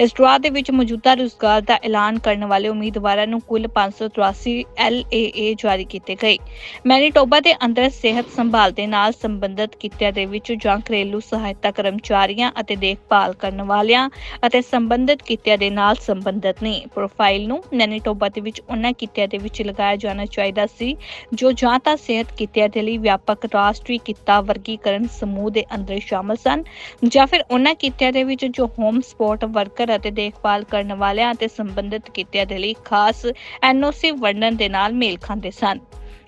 ਇਸ ਡਰਾ ਦੇ ਵਿੱਚ ਮੌਜੂਦਾ ਰੁਜ਼ਗਾਰ ਦਾ ਐਲਾਨ ਕਰਨ ਵਾਲੇ ਉਮੀਦਵਾਰਾਂ ਨੂੰ ਕੁੱਲ 583 LAA ਜਾਰੀ ਕੀਤੇ ਗਏ। ਮੈਨੀਟੋਬਾ ਦੇ ਅੰਦਰ ਸਿਹਤ ਸੰਭਾਲ ਦੇ ਨਾਲ ਸੰਬੰਧਿਤ ਕਿੱਤਿਆਂ ਦੇ ਵਿੱਚ ਜਾਂ ਘਰੇਲੂ ਸਹਾਇਤਾ ਕਰਮਚਾਰੀਆਂ ਅਤੇ ਦੇਖਭਾਲ ਕਰਨ ਵਾਲਿਆਂ ਅਤੇ ਸੰਬੰਧਿਤ ਕਿੱਤਿਆਂ ਦੇ ਨਾਲ ਸੰਬੰਧਿਤ ਨੇ। ਪ੍ਰੋਫਾਈਲ ਨੂੰ ਮੈਨੀਟੋਬਾ ਦੇ ਵਿੱਚ ਉਹਨਾਂ ਕਿੱਤਿਆਂ ਦੇ ਵਿੱਚ ਲਗਾਇਆ ਜਾਣਾ ਚਾਹੀਦਾ ਸੀ, ਜੋ ਜਾਂ ਤਾਂ ਸਿਹਤ ਕਿੱਤਿਆਂ ਦੇ ਲਈ ਵਿਆਪਕ ਰਾਸ਼ਟਰੀ ਕਿੱਤਾ ਵਰਗੀਕਰਨ ਸਮੂਹ ਦੇ ਅੰਦਰ ਸ਼ਾਮਲ ਸਨ, ਜਾਂ ਫਿਰ ਉਹਨਾਂ ਕਿੱਤਿਆਂ ਦੇ ਵਿੱਚ ਜੋ ਹੋਮ ਸਪੋਰਟ ਵਰਕਰ ਅਤੇ ਦੇਖਭਾਲ ਕਰਨ ਵਾਲਿਆਂ ਅਤੇ ਸੰਬੰਧਿਤ ਕਿੱਤਿਆਂ ਦੇ ਲਈ ਖਾਸ ਐਨਓਸੀ ਵਰਣਨ ਦੇ ਨਾਲ ਮੇਲ ਖਾਂਦੇ ਸਨ।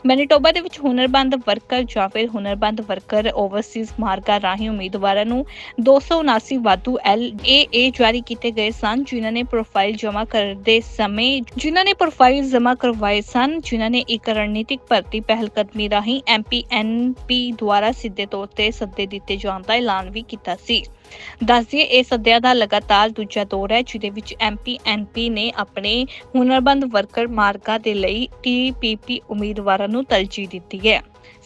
ਮੈਨੀਟੋਬਾ ਦੇ ਵਿੱਚ ਹੁਨਰਬੰਦ ਵਰਕਰ ਜਾਂ ਫਿਰ ਹੁਨਰਬੰਦ ਵਰਕਰ ਓਵਰਸੀਜ਼ ਮਾਰਗਾਂ ਰਾਹੀਂ ਉਮੀਦਵਾਰਾਂ ਨੂੰ 279 ਵਾਧੂ ਐਲਏਏ ਜਾਰੀ ਕੀਤੇ ਗਏ ਸਨ, ਜਿਨ੍ਹਾਂ ਨੇ ਪ੍ਰੋਫਾਈਲ ਜਮ੍ਹਾਂ ਕਰਦੇ ਸਮੇਂ, ਜਿਨ੍ਹਾਂ ਨੇ ਪ੍ਰੋਫਾਈਲ ਜਮ੍ਹਾਂ ਕਰਵਾਏ ਸਨ, ਜਿਨ੍ਹਾਂ ਨੇ ਇੱਕ ਰਣਨੀਤਿਕ ਭਰਤੀ ਪਹਿਲਕਦਮੀ ਰਾਹੀਂ ਐਮਪੀਐਨਪੀ ਦੁਆਰਾ ਸਿੱਧੇ ਤੌਰ ਤੇ ਸੱਦੇ ਦਿੱਤੇ ਜਾਣ ਦਾ ਐਲਾਨ ਵੀ ਕੀਤਾ ਸੀ। ਦੱਸਦੀਏ, ਇਹ ਸੱਦਿਆ ਦਾ ਲਗਾਤਾਰ ਦੂਜਾ ਦੌਰ ਹੈ, ਜਿਹਦੇ ਵਿੱਚ ਐਮਪੀਐਨਪੀ ਨੇ ਆਪਣੇ ਹੁਨਰਬੰਦ ਵਰਕਰ ਮਾਰਗਾਂ ਦੇ ਲਈ ਟੀਪੀਪੀ ਉਮੀਦਵਾਰਾਂ ਨੂੰ ਤਰਜੀਹ ਦਿੱਤੀ ਹੈ।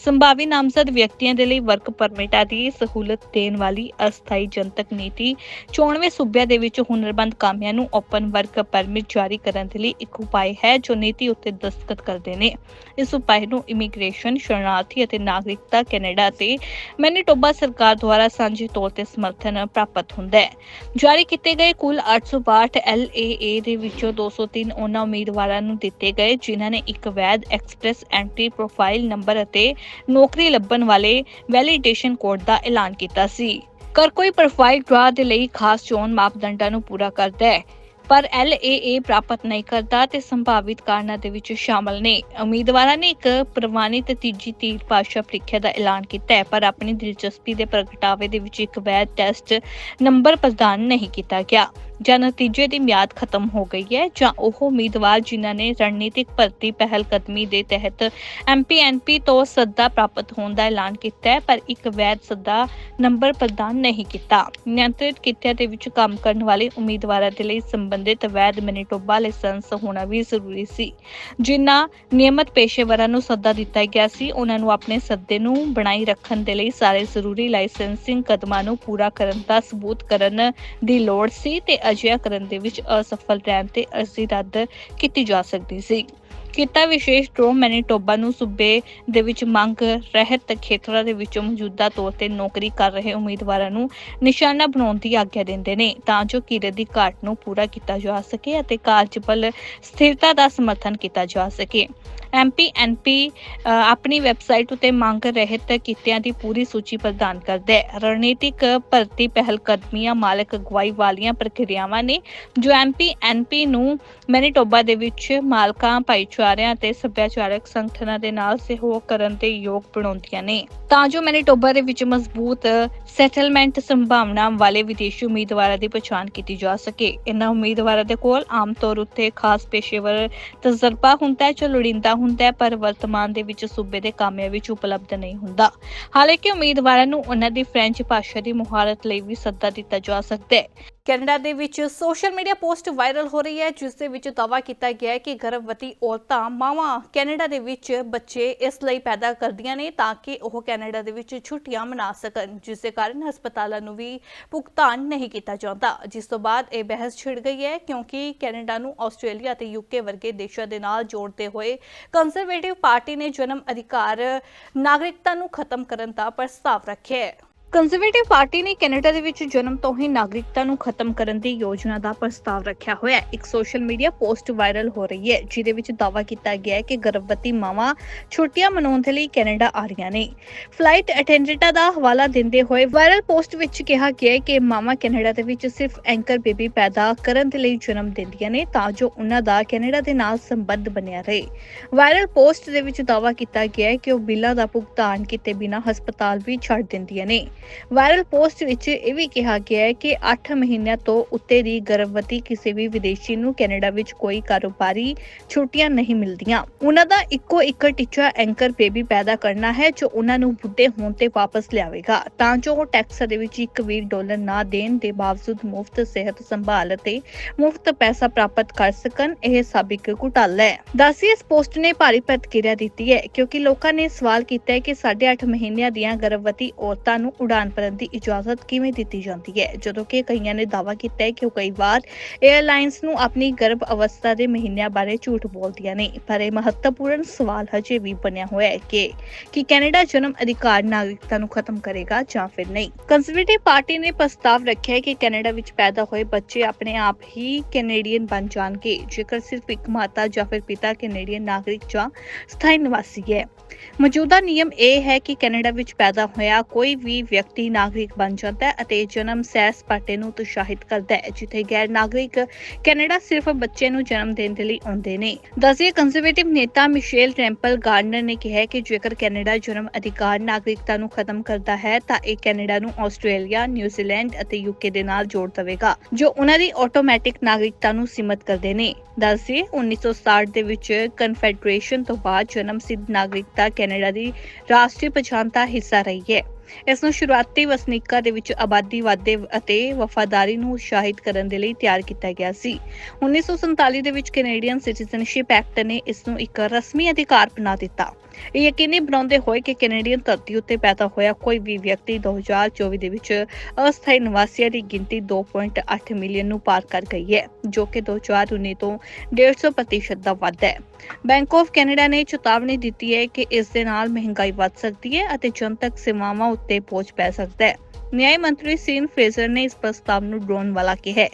ਸੰਭਾਵੀ ਨਾਮਜ਼ਦ ਵਿਅਕਤੀਆਂ ਦੇ ਲਈ ਵਰਕ ਪਰਮਿਟਾਂ ਦੀ ਸਹੂਲਤ ਦੇਣ ਵਾਲੀ ਅਸਥਾਈ ਜਨਤਕ ਨੀਤੀ 94 ਸੂਬਿਆਂ ਦੇ ਵਿੱਚ ਹੁਨਰਬੰਦ ਕਾਮਿਆਂ ਨੂੰ ਓਪਨ ਵਰਕ ਪਰਮਿਟ ਜਾਰੀ ਕਰਨ ਦੇ ਲਈ ਇੱਕ ਉਪਾਅ ਹੈ ਜੋ ਨੀਤੀ ਉੱਤੇ ਦਸਤਖਤ ਕਰਦੇ ਨੇ। ਇਸ ਉਪਾਅ ਨੂੰ ਇਮੀਗ੍ਰੇਸ਼ਨ ਸ਼ਰਨਾਰਥੀ ਅਤੇ ਨਾਗਰਿਕਤਾ ਕੈਨੇਡਾ ਅਤੇ ਮੈਨੀਟੋਬਾ ਸਰਕਾਰ ਦੁਆਰਾ ਸਾਂਝੇ ਤੌਰ ਤੇ ਸਮਰਥਨ ਪ੍ਰਾਪਤ ਹੁੰਦਾ ਹੈ। ਜਾਰੀ ਕੀਤੇ ਗਏ ਕੁੱਲ 862 LAA ਦੇ ਵਿੱਚੋਂ 203 ਉਹਨਾਂ ਉਮੀਦਵਾਰਾਂ ਨੂੰ ਦਿੱਤੇ ਗਏ, ਜਿਨ੍ਹਾਂ ਨੇ ਇੱਕ ਵੈਧ ਐਕਸਪ੍ਰੈਸ, ਐਂਟਰੀ ਪ੍ਰੋਫਾਈਲ ਨੰਬਰ ਅਤੇ ਨੌਕਰੀ ਲੱਭਣ ਵਾਲੇ ਵੈਲੀਡੇਸ਼ਨ ਕੋਡ ਦਾ ਐਲਾਨ ਕੀਤਾ ਸੀ। ਕਰ ਕੋਈ ਪ੍ਰੋਫਾਈਲ ਡਰਾ ਦੇ ਲਈ ਖਾਸ ਚੋਣ ਮਾਪਦੰਡਾਂ ਨੂੰ ਪੂਰਾ ਕਰਦਾ ਹੈ, ਪਰ LAA ਪ੍ਰਾਪਤ ਨਹੀਂ ਕਰਦਾ ਤੇ ਸੰਭਾਵਿਤ ਕਾਰਨਾਂ ਦੇ ਵਿੱਚ ਸ਼ਾਮਲ ਨੇ। ਉਮੀਦਵਾਰਾਂ ਨੇ ਇੱਕ ਪ੍ਰਵਾਨਿਤ ਤੀਜੀ ਤੀਰ ਭਾਸ਼ਾ ਪ੍ਰੀਖਿਆ ਦਾ ਐਲਾਨ ਕੀਤਾ ਹੈ, ਪਰ ਆਪਣੀ ਦਿਲਚਸਪੀ ਦੇ ਪ੍ਰਗਟਾਵੇ ਦੇ ਵਿੱਚ ਇੱਕ ਵੈਧ ਟੈਸਟ ਨੰਬਰ ਪ੍ਰਦਾਨ ਨਹੀਂ ਕੀਤਾ ਗਿਆ। ਜਾਂ ਨਤੀਜੇ ਦੀ ਮਿਆਦ ਖਤਮ ਹੋ ਗਈ ਹੈ, ਜਾਂ ਉਹ ਉਮੀਦਵਾਰ ਜਿਨ੍ਹਾਂ ਨੇ ਰਣਨੀਤਿਕ ਭਰਤੀ ਪਹਿਲ ਕਦਮੀ ਦੇ ਤਹਿਤ ਐਮਪੀਐਨਪੀ ਤੋਂ ਸੱਦਾ ਪ੍ਰਾਪਤ ਹੋਣ ਦਾ ਐਲਾਨ ਕੀਤਾ ਹੈ, ਪਰ ਇੱਕ ਵੈਧ ਸੱਦਾ ਨੰਬਰ ਪ੍ਰਦਾਨ ਨਹੀਂ ਕੀਤਾ। ਨਿਯੰਤਰਿਤ ਕਿੱਤਿਆਂ ਦੇ ਵਿੱਚ ਕੰਮ ਕਰਨ ਵਾਲੇ ਉਮੀਦਵਾਰਾਂ ਦੇ ਲਈ ਸੰਬੰਧਿਤ ਵੈਧ ਮੈਨੀਟੋਬਾ ਲਾਇਸੈਂਸ ਹੋਣਾ ਵੀ ਜ਼ਰੂਰੀ ਸੀ। ਜਿਨ੍ਹਾਂ ਨਿਯਮਤ ਪੇਸ਼ੇਵਰਾਂ ਨੂੰ ਸੱਦਾ ਦਿੱਤਾ ਗਿਆ ਸੀ, ਉਹਨਾਂ ਨੂੰ ਆਪਣੇ ਸੱਦੇ ਨੂੰ ਬਣਾਈ ਰੱਖਣ ਦੇ ਲਈ ਸਾਰੇ ਜ਼ਰੂਰੀ ਲਾਇਸੈਂਸਿੰਗ ਕਦਮਾਂ ਨੂੰ ਪੂਰਾ ਕਰਨ ਦਾ ਸਬੂਤ ਕਰਨ ਦੀ ਲੋੜ ਸੀ ਤੇ ਅਜਿਹਾ ਕਰਨ ਦੇ ਵਿੱਚ ਅਸਫਲ ਰਹਿਣ ਤੇ ਅਰਜ਼ੀ ਰੱਦ ਕੀਤੀ ਜਾ ਸਕਦੀ ਸੀ। ਕੀਤਾ ਵਿਸ਼ੇਸ਼ ਡਰੋ ਮੈਨੀਟੋਬਾ ਨੂੰ ਸੂਬੇ ਦੇ ਵਿੱਚ ਮੰਗ ਰਹਿਤ ਖੇਤਰਾਂ ਦੇ ਵਿੱਚੋਂ ਮੌਜੂਦਾ ਤੌਰ ਤੇ ਨੌਕਰੀ ਕਰ ਰਹੇ ਉਮੀਦਵਾਰਾਂ ਨੂੰ ਨਿਸ਼ਾਨਾ ਬਣਾਉਣ ਦੀ ਆਗਿਆ ਦਿੰਦੇ ਨੇ, ਤਾਂ ਜੋ ਕਿਰਤ ਦੀ ਘਾਟ ਨੂੰ ਪੂਰਾ ਕੀਤਾ ਜਾ ਸਕੇ ਅਤੇ ਕਾਰਜਬਲ ਸਥਿਰਤਾ ਦਾ ਸਮਰਥਨ ਕੀਤਾ ਜਾ ਸਕੇ। ਐਮਪੀਐਨਪੀ ਆਪਣੀ ਵੈਬਸਾਈਟ ਉਤੇ ਮੰਗ ਰਹਿਤ ਕਿੱਤਿਆਂ ਦੀ ਪੂਰੀ ਸੂਚੀ ਪ੍ਰਦਾਨ ਕਰਦਾ ਹੈ। ਰਣਨੀਤਿਕ ਭਰਤੀ ਪਹਿਲ ਕਦਮੀਆਂ ਮਾਲਕ ਅਗਵਾਈ ਵਾਲੀਆਂ ਪ੍ਰਕਿਰਿਆਵਾਂ ਨੇ, ਜੋ ਐਮਪੀਐਨਪੀ ਨੂੰ ਮੈਨੀਟੋਬਾ ਦੇ ਵਿੱਚ ਮਾਲਕਾਂ ਭਾਈਚਾਰਿਆਂ ਅਤੇ ਸੱਭਿਆਚਾਰਕ ਸੰਗਠਨਾਂ ਦੇ ਨਾਲ ਸਹਿਯੋਗ ਕਰਨ ਦੇ ਯੋਗ ਬਣਾਉਂਦੀਆਂ ਨੇ। ਤਾਂ ਜੋ ਮੈਨੀਟੋਬਾ ਦੇ ਵਿੱਚ ਮਜ਼ਬੂਤ ਸੈਟਲਮੈਂਟ ਸੰਭਾਵਨਾ ਵਾਲੇ ਵਿਦੇਸ਼ੀ ਉਮੀਦਵਾਰਾਂ ਦੀ ਪਛਾਣ ਕੀਤੀ ਜਾ ਸਕੇ। ਇਹਨਾਂ ਉਮੀਦਵਾਰਾਂ ਦੇ ਕੋਲ ਆਮ ਤੌਰ ਉੱਤੇ ਖਾਸ ਪੇਸ਼ੇਵਰ ਤਜਰਬਾ ਹੁੰਦਾ ਹੈ, ਜੋ ਲੋੜੀਂਦਾ ਹੁੰਦਾ ਹੈ, ਪਰ ਵਰਤਮਾਨ ਦੇ ਵਿੱਚ ਸੂਬੇ ਦੇ ਕਾਮਿਆਂ ਵਿੱਚ ਉਪਲਬਧ ਨਹੀਂ ਹੁੰਦਾ। ਹਾਲਾਂਕਿ ਉਮੀਦਵਾਰਾਂ ਨੂੰ ਉਹਨਾਂ ਦੀ ਫ੍ਰੈਂਚ ਭਾਸ਼ਾ ਦੀ ਮੁਹਾਰਤ ਲਈ ਵੀ ਸੱਦਾ ਦਿੱਤਾ ਜਾ ਸਕਦਾ ਹੈ। ਕੈਨੇਡਾ ਦੇ ਵਿੱਚ ਸੋਸ਼ਲ ਮੀਡੀਆ ਪੋਸਟ ਵਾਇਰਲ ਹੋ ਰਹੀ ਹੈ, ਜਿਸ ਦੇ ਵਿੱਚ ਦਾਅਵਾ ਕੀਤਾ ਗਿਆ ਹੈ ਕਿ ਗਰਭਵਤੀ ਔਰਤਾਂ ਮਾਵਾਂ ਕੈਨੇਡਾ ਦੇ ਵਿੱਚ ਬੱਚੇ ਇਸ ਲਈ ਪੈਦਾ ਕਰਦੀਆਂ ਨੇ ਤਾਂ ਕਿ ਉਹ ਕੈਨੇਡਾ ਦੇ ਵਿੱਚ ਛੁੱਟੀਆਂ ਮਨਾ ਸਕਣ, ਜਿਸ ਦੇ ਕਾਰਨ ਹਸਪਤਾਲਾਂ ਨੂੰ ਵੀ ਭੁਗਤਾਨ ਨਹੀਂ ਕੀਤਾ ਜਾਂਦਾ। ਜਿਸ ਤੋਂ ਬਾਅਦ ਇਹ ਬਹਿਸ ਛਿੜ ਗਈ ਹੈ, ਕਿਉਂਕਿ ਕੈਨੇਡਾ ਨੂੰ ਆਸਟ੍ਰੇਲੀਆ ਅਤੇ ਯੂਕੇ ਵਰਗੇ ਦੇਸ਼ਾਂ ਦੇ ਨਾਲ ਜੋੜਦੇ ਹੋਏ ਕੰਜ਼ਰਵੇਟਿਵ ਪਾਰਟੀ ਨੇ ਜਨਮ ਅਧਿਕਾਰ ਨਾਗਰਿਕਤਾ ਨੂੰ ਖਤਮ ਕਰਨ ਦਾ ਪ੍ਰਸਤਾਵ ਰੱਖਿਆ ਹੈ। ਕੰਜ਼ਰਵੇਟਿਵ ਪਾਰਟੀ ਨੇ ਕੈਨੇਡਾ ਦੇ ਵਿੱਚ ਜਨਮ ਤੋਂ ਹੀ ਨਾਗਰਿਕਤਾ ਨੂੰ ਖਤਮ ਕਰਨ ਦੀ ਯੋਜਨਾ ਦਾ ਪ੍ਰਸਤਾਵ ਰੱਖਿਆ ਹੋਇਆ ਹੈ। ਇੱਕ ਸੋਸ਼ਲ ਮੀਡੀਆ ਪੋਸਟ ਵਾਇਰਲ ਹੋ ਰਹੀ ਹੈ, ਜਿਹਦੇ ਵਿੱਚ ਦਾਅਵਾ ਕੀਤਾ ਗਿਆ ਹੈ ਕਿ ਗਰਭਵਤੀ ਮਾਵਾਂ ਛੁੱਟੀਆਂ ਮਨਾਉਣ ਦੇ ਲਈ ਕੈਨੇਡਾ ਆ ਰਹੀਆਂ ਨੇ। ਫਲਾਈਟ ਅਟੈਂਡੈਂਟਾਂ ਦਾ ਹਵਾਲਾ ਦਿੰਦੇ ਹੋਏ ਵਾਇਰਲ ਪੋਸਟ ਵਿੱਚ ਕਿਹਾ ਗਿਆ ਹੈ ਕਿ ਮਾਵਾਂ ਕੈਨੇਡਾ ਦੇ ਵਿੱਚ ਸਿਰਫ ਐਂਕਰ ਬੇਬੀ ਪੈਦਾ ਕਰਨ ਦੇ ਲਈ ਜਨਮ ਦਿੰਦੀਆਂ ਨੇ, ਤਾਂ ਜੋ ਉਹਨਾਂ ਦਾ ਕੈਨੇਡਾ ਦੇ ਨਾਲ ਸੰਬੰਧ ਬਣਿਆ ਰਹੇ। ਵਾਇਰਲ ਪੋਸਟ ਦੇ ਵਿੱਚ ਦਾਅਵਾ ਕੀਤਾ ਗਿਆ ਹੈ ਕਿ ਉਹ ਬਿੱਲਾਂ ਦਾ ਭੁਗਤਾਨ ਕੀਤੇ ਬਿਨਾਂ ਹਸਪਤਾਲ ਵੀ ਛੱਡ ਦਿੰਦੀਆਂ ਨੇ। ਵਾਇਰਲ ਪੋਸਟ ਵਿੱਚ ਇਹ ਵੀ ਕਿਹਾ ਗਿਆ ਹੈ ਕਿ 8 ਮਹੀਨਿਆਂ ਤੋਂ ਉੱਤੇ ਦੀ ਗਰਭਵਤੀ ਕਿਸੇ ਵੀ ਵਿਦੇਸ਼ੀ ਨੂੰ ਕੈਨੇਡਾ ਵਿੱਚ ਕੋਈ ਕਾਰੋਬਾਰੀ ਛੁੱਟੀਆਂ ਨਹੀਂ ਮਿਲਦੀਆਂ। ਉਹਨਾਂ ਦਾ ਇੱਕੋ ਇੱਕ ਟੀਚਾ ਐਂਕਰ ਬੇਬੀ ਪੈਦਾ ਕਰਨਾ ਹੈ ਜੋ ਉਹਨਾਂ ਨੂੰ ਬੁੱਢੇ ਹੋਣ ਤੇ ਵਾਪਸ ਲਿਆਵੇਗਾ। ਤਾਂ ਜੋ ਉਹ ਟੈਕਸ ਦੇ ਵਿੱਚ ਇੱਕ ਵੀ ਡਾਲਰ ਨਾ ਦੇਣ ਦੇ ਬਾਵਜੂਦ ਮੁਫਤ ਸਿਹਤ ਸੰਭਾਲ ਅਤੇ ਮੁਫਤ ਪੈਸਾ ਪ੍ਰਾਪਤ ਕਰ ਸਕਣ, ਇਹ ਸਾਬਿਕ ਘੁਟਾਲਾ ਹੈ। ਦੱਸੀ ਇਸ ਪੋਸਟ ਨੇ ਭਾਰੀ ਪ੍ਰਤੀਕਿਰਿਆ ਦਿੱਤੀ ਹੈ ਕਿਉਂਕਿ ਲੋਕਾਂ ਨੇ ਸਵਾਲ ਕੀਤਾ ਹੈ ਕਿ 8.5 ਮਹੀਨਿਆਂ ਦੀਆਂ ਗਰਭਵਤੀ ਔਰਤਾਂ ਨੂੰ ਉਡਾਨ ਭਰਨ ਦੀ ਇਜਾਜ਼ਤ ਕਿਵੇਂ ਦਿੱਤੀ ਜਾਂਦੀ ਹੈ? ਜਦੋਂ ਕਿ ਕਈਆਂ ਨੇ ਦਾਅਵਾ ਕੀਤਾ ਹੈ ਕਿ ਉਹ ਕਈ ਵਾਰ 에ਅਰਲਾਈਨਸ ਨੂੰ ਆਪਣੀ ਗਰਭ ਅਵਸਥਾ ਦੇ ਮਹੀਨਿਆਂ ਬਾਰੇ ਝੂਠ ਬੋਲਦੀਆਂ ਨੇ। ਪਰ ਇਹ ਮਹੱਤਵਪੂਰਨ ਸਵਾਲ ਹਜੇ ਵੀ ਬਣਿਆ ਹੋਇਆ ਹੈ ਕਿ ਕਿ ਕੈਨੇਡਾ ਜਨਮ ਅਧਿਕਾਰ ਨਾਗਰਿਕਤਾ ਨੂੰ ਖਤਮ ਕਰੇਗਾ ਜਾਂ ਫਿਰ ਨਹੀਂ? ਕੰਜ਼ਰਵੇਟਿਵ ਪਾਰਟੀ ਨੇ ਪ੍ਰਸਤਾਵ ਰੱਖਿਆ ਹੈ ਕਿ ਕੈਨੇਡਾ ਵਿੱਚ ਪੈਦਾ ਹੋਏ ਬੱਚੇ ਆਪਣੇ ਆਪ ਹੀ ਕੈਨੇਡੀਅਨ ਬਣ ਜਾਣਗੇ। ਜੇਕਰ ਸਿਰਫ ਇੱਕ ਮਾਤਾ ਜਾਂ ਫਿਰ ਪਿਤਾ ਕੈਨੇਡੀਅਨ ਨਾਗਰਿਕ ਜਾਂ ਸਥਾਈ ਨਿਵਾਸੀ ਹੈ। ਮੌਜੂਦਾ ਨਿਯਮ ਇਹ ਹੈ ਕਿ ਕੈਨੇਡਾ ਵਿੱਚ ਪੈਦਾ ਹੋਇਆ ਕੋਈ ਵੀ ਵਿਅਕਤੀ ਨਾਗਰਿਕ ਬਣ ਜਾਂਦਾ ਹੈ ਅਤੇ ਜਨਮ ਸੈਰ ਸਪਾਟੇ ਨੂੰ ਉਤਸ਼ਾਹਿਤ ਕਰਦਾ ਹੈ, ਜਿੱਥੇ ਗੈਰ ਨਾਗਰਿਕ ਕੈਨੇਡਾ ਸਿਰਫ ਬੱਚੇ ਨੂੰ ਜਨਮ ਦੇਣ ਦੇ ਲਈ ਆਉਂਦੇ ਨੇ। ਦਸਿਏ ਕੰਜ਼ਰਵੇਟਿਵ ਨੇਤਾ ਮਿਸ਼ੇਲ ਟੈਂਪਲ ਗਾਰਡਨਰ ਨੇ ਕਿਹਾ ਕਿ ਜੇਕਰ ਕੈਨੇਡਾ ਜਨਮ ਅਧਿਕਾਰ ਨਾਗਰਿਕਤਾ ਨੂੰ ਖਤਮ ਕਰਦਾ ਹੈ, ਤਾਂ ਇਹ ਕੈਨੇਡਾ ਨੂੰ ਆਸਟ੍ਰੇਲੀਆ, ਨਿਊਜ਼ੀਲੈਂਡ ਅਤੇ ਯੂਕੇ ਦੇ ਨਾਲ ਜੋੜ ਦੇਵੇਗਾ, ਜੋ ਉਹਨਾਂ ਦੀ ਆਟੋਮੈਟਿਕ ਨਾਗਰਿਕਤਾ ਨੂੰ ਸੀਮਤ ਕਰਦੇ ਨੇ। ਦੱਸਿਏ 1960 ਦੇ ਵਿੱਚ ਕਨਫੈਡਰੇਸ਼ਨ ਤੋਂ ਬਾਅਦ ਜਨਮ ਸਿੱਧ ਨਾਗਰਿਕਤਾ ਕੈਨੇਡਾ ਦੀ ਰਾਸ਼ਟਰੀ ਪਛਾਣ ਦਾ ਹਿੱਸਾ ਰਹੀ ਹੈ। ਇਸ ਨੂੰ ਸ਼ੁਰੂਆਤੀ ਵਸਨੀਕਾਂ ਦੇ ਵਿੱਚ ਆਬਾਦੀ ਵਾਧੇ ਅਤੇ ਵਫਾਦਾਰੀ ਨੂੰ ਉਤਸ਼ਾਹਿਤ ਕਰਨ ਦੇ ਲਈ ਤਿਆਰ ਕੀਤਾ ਗਿਆ ਸੀ। 1947 ਦੇ ਵਿੱਚ ਕੈਨੇਡੀਅਨ ਸਿਟੀਜ਼ਨਸ਼ਿਪ ਐਕਟ ਨੇ ਇਸ ਨੂੰ ਇੱਕ ਰਸਮੀ ਅਧਿਕਾਰ ਬਣਾ ਦਿੱਤਾ। ਇਹ ਯਕੀਨੀ ਬਣਾਉਂਦੇ ਹੋਏ ਕਿ ਕੈਨੇਡੀਅਨ ਧਰਤੀ ਉੱਤੇ ਪੈਦਾ ਹੋਇਆ ਕੋਈ ਵੀ ਵਿਅਕਤੀ 2024 ਦੇ ਵਿੱਚ ਅਸਥਾਈ ਨਿਵਾਸੀਆਂ ਦੀ ਗਿਣਤੀ 2.8 ਮਿਲੀਅਨ ਨੂੰ ਪਾਰ ਕਰ ਗਈ ਹੈ, ਜੋ ਕਿ 2019 ਤੋਂ 150 ਪ੍ਰਤੀਸ਼ਤ ਦਾ ਵਾਧਾ ਹੈ। ਬੈਂਕ ਆਫ ਕੈਨੇਡਾ ਨੇ ਚੇਤਾਵਨੀ ਦਿੱਤੀ ਹੈ ਕਿ ਇਸ ਦੇ ਨਾਲ ਮਹਿੰਗਾਈ ਵੱਧ ਸਕਦੀ ਹੈ ਅਤੇ ਜਨਤਕ ਸੇਵਾਵਾਂ ਉੱਤੇ ਬੋਝ ਪੈ ਸਕਦਾ ਹੈ। ਨਿਆਂ ਮੰਤਰੀ ਸੀਨ ਫਰੇਜ਼ਰ ਨੇ ਇਸ ਪ੍ਰਸਤਾਵ ਨੂੰ ਡਰੋਨ ਵਾਲਾ ਕਿਹਾ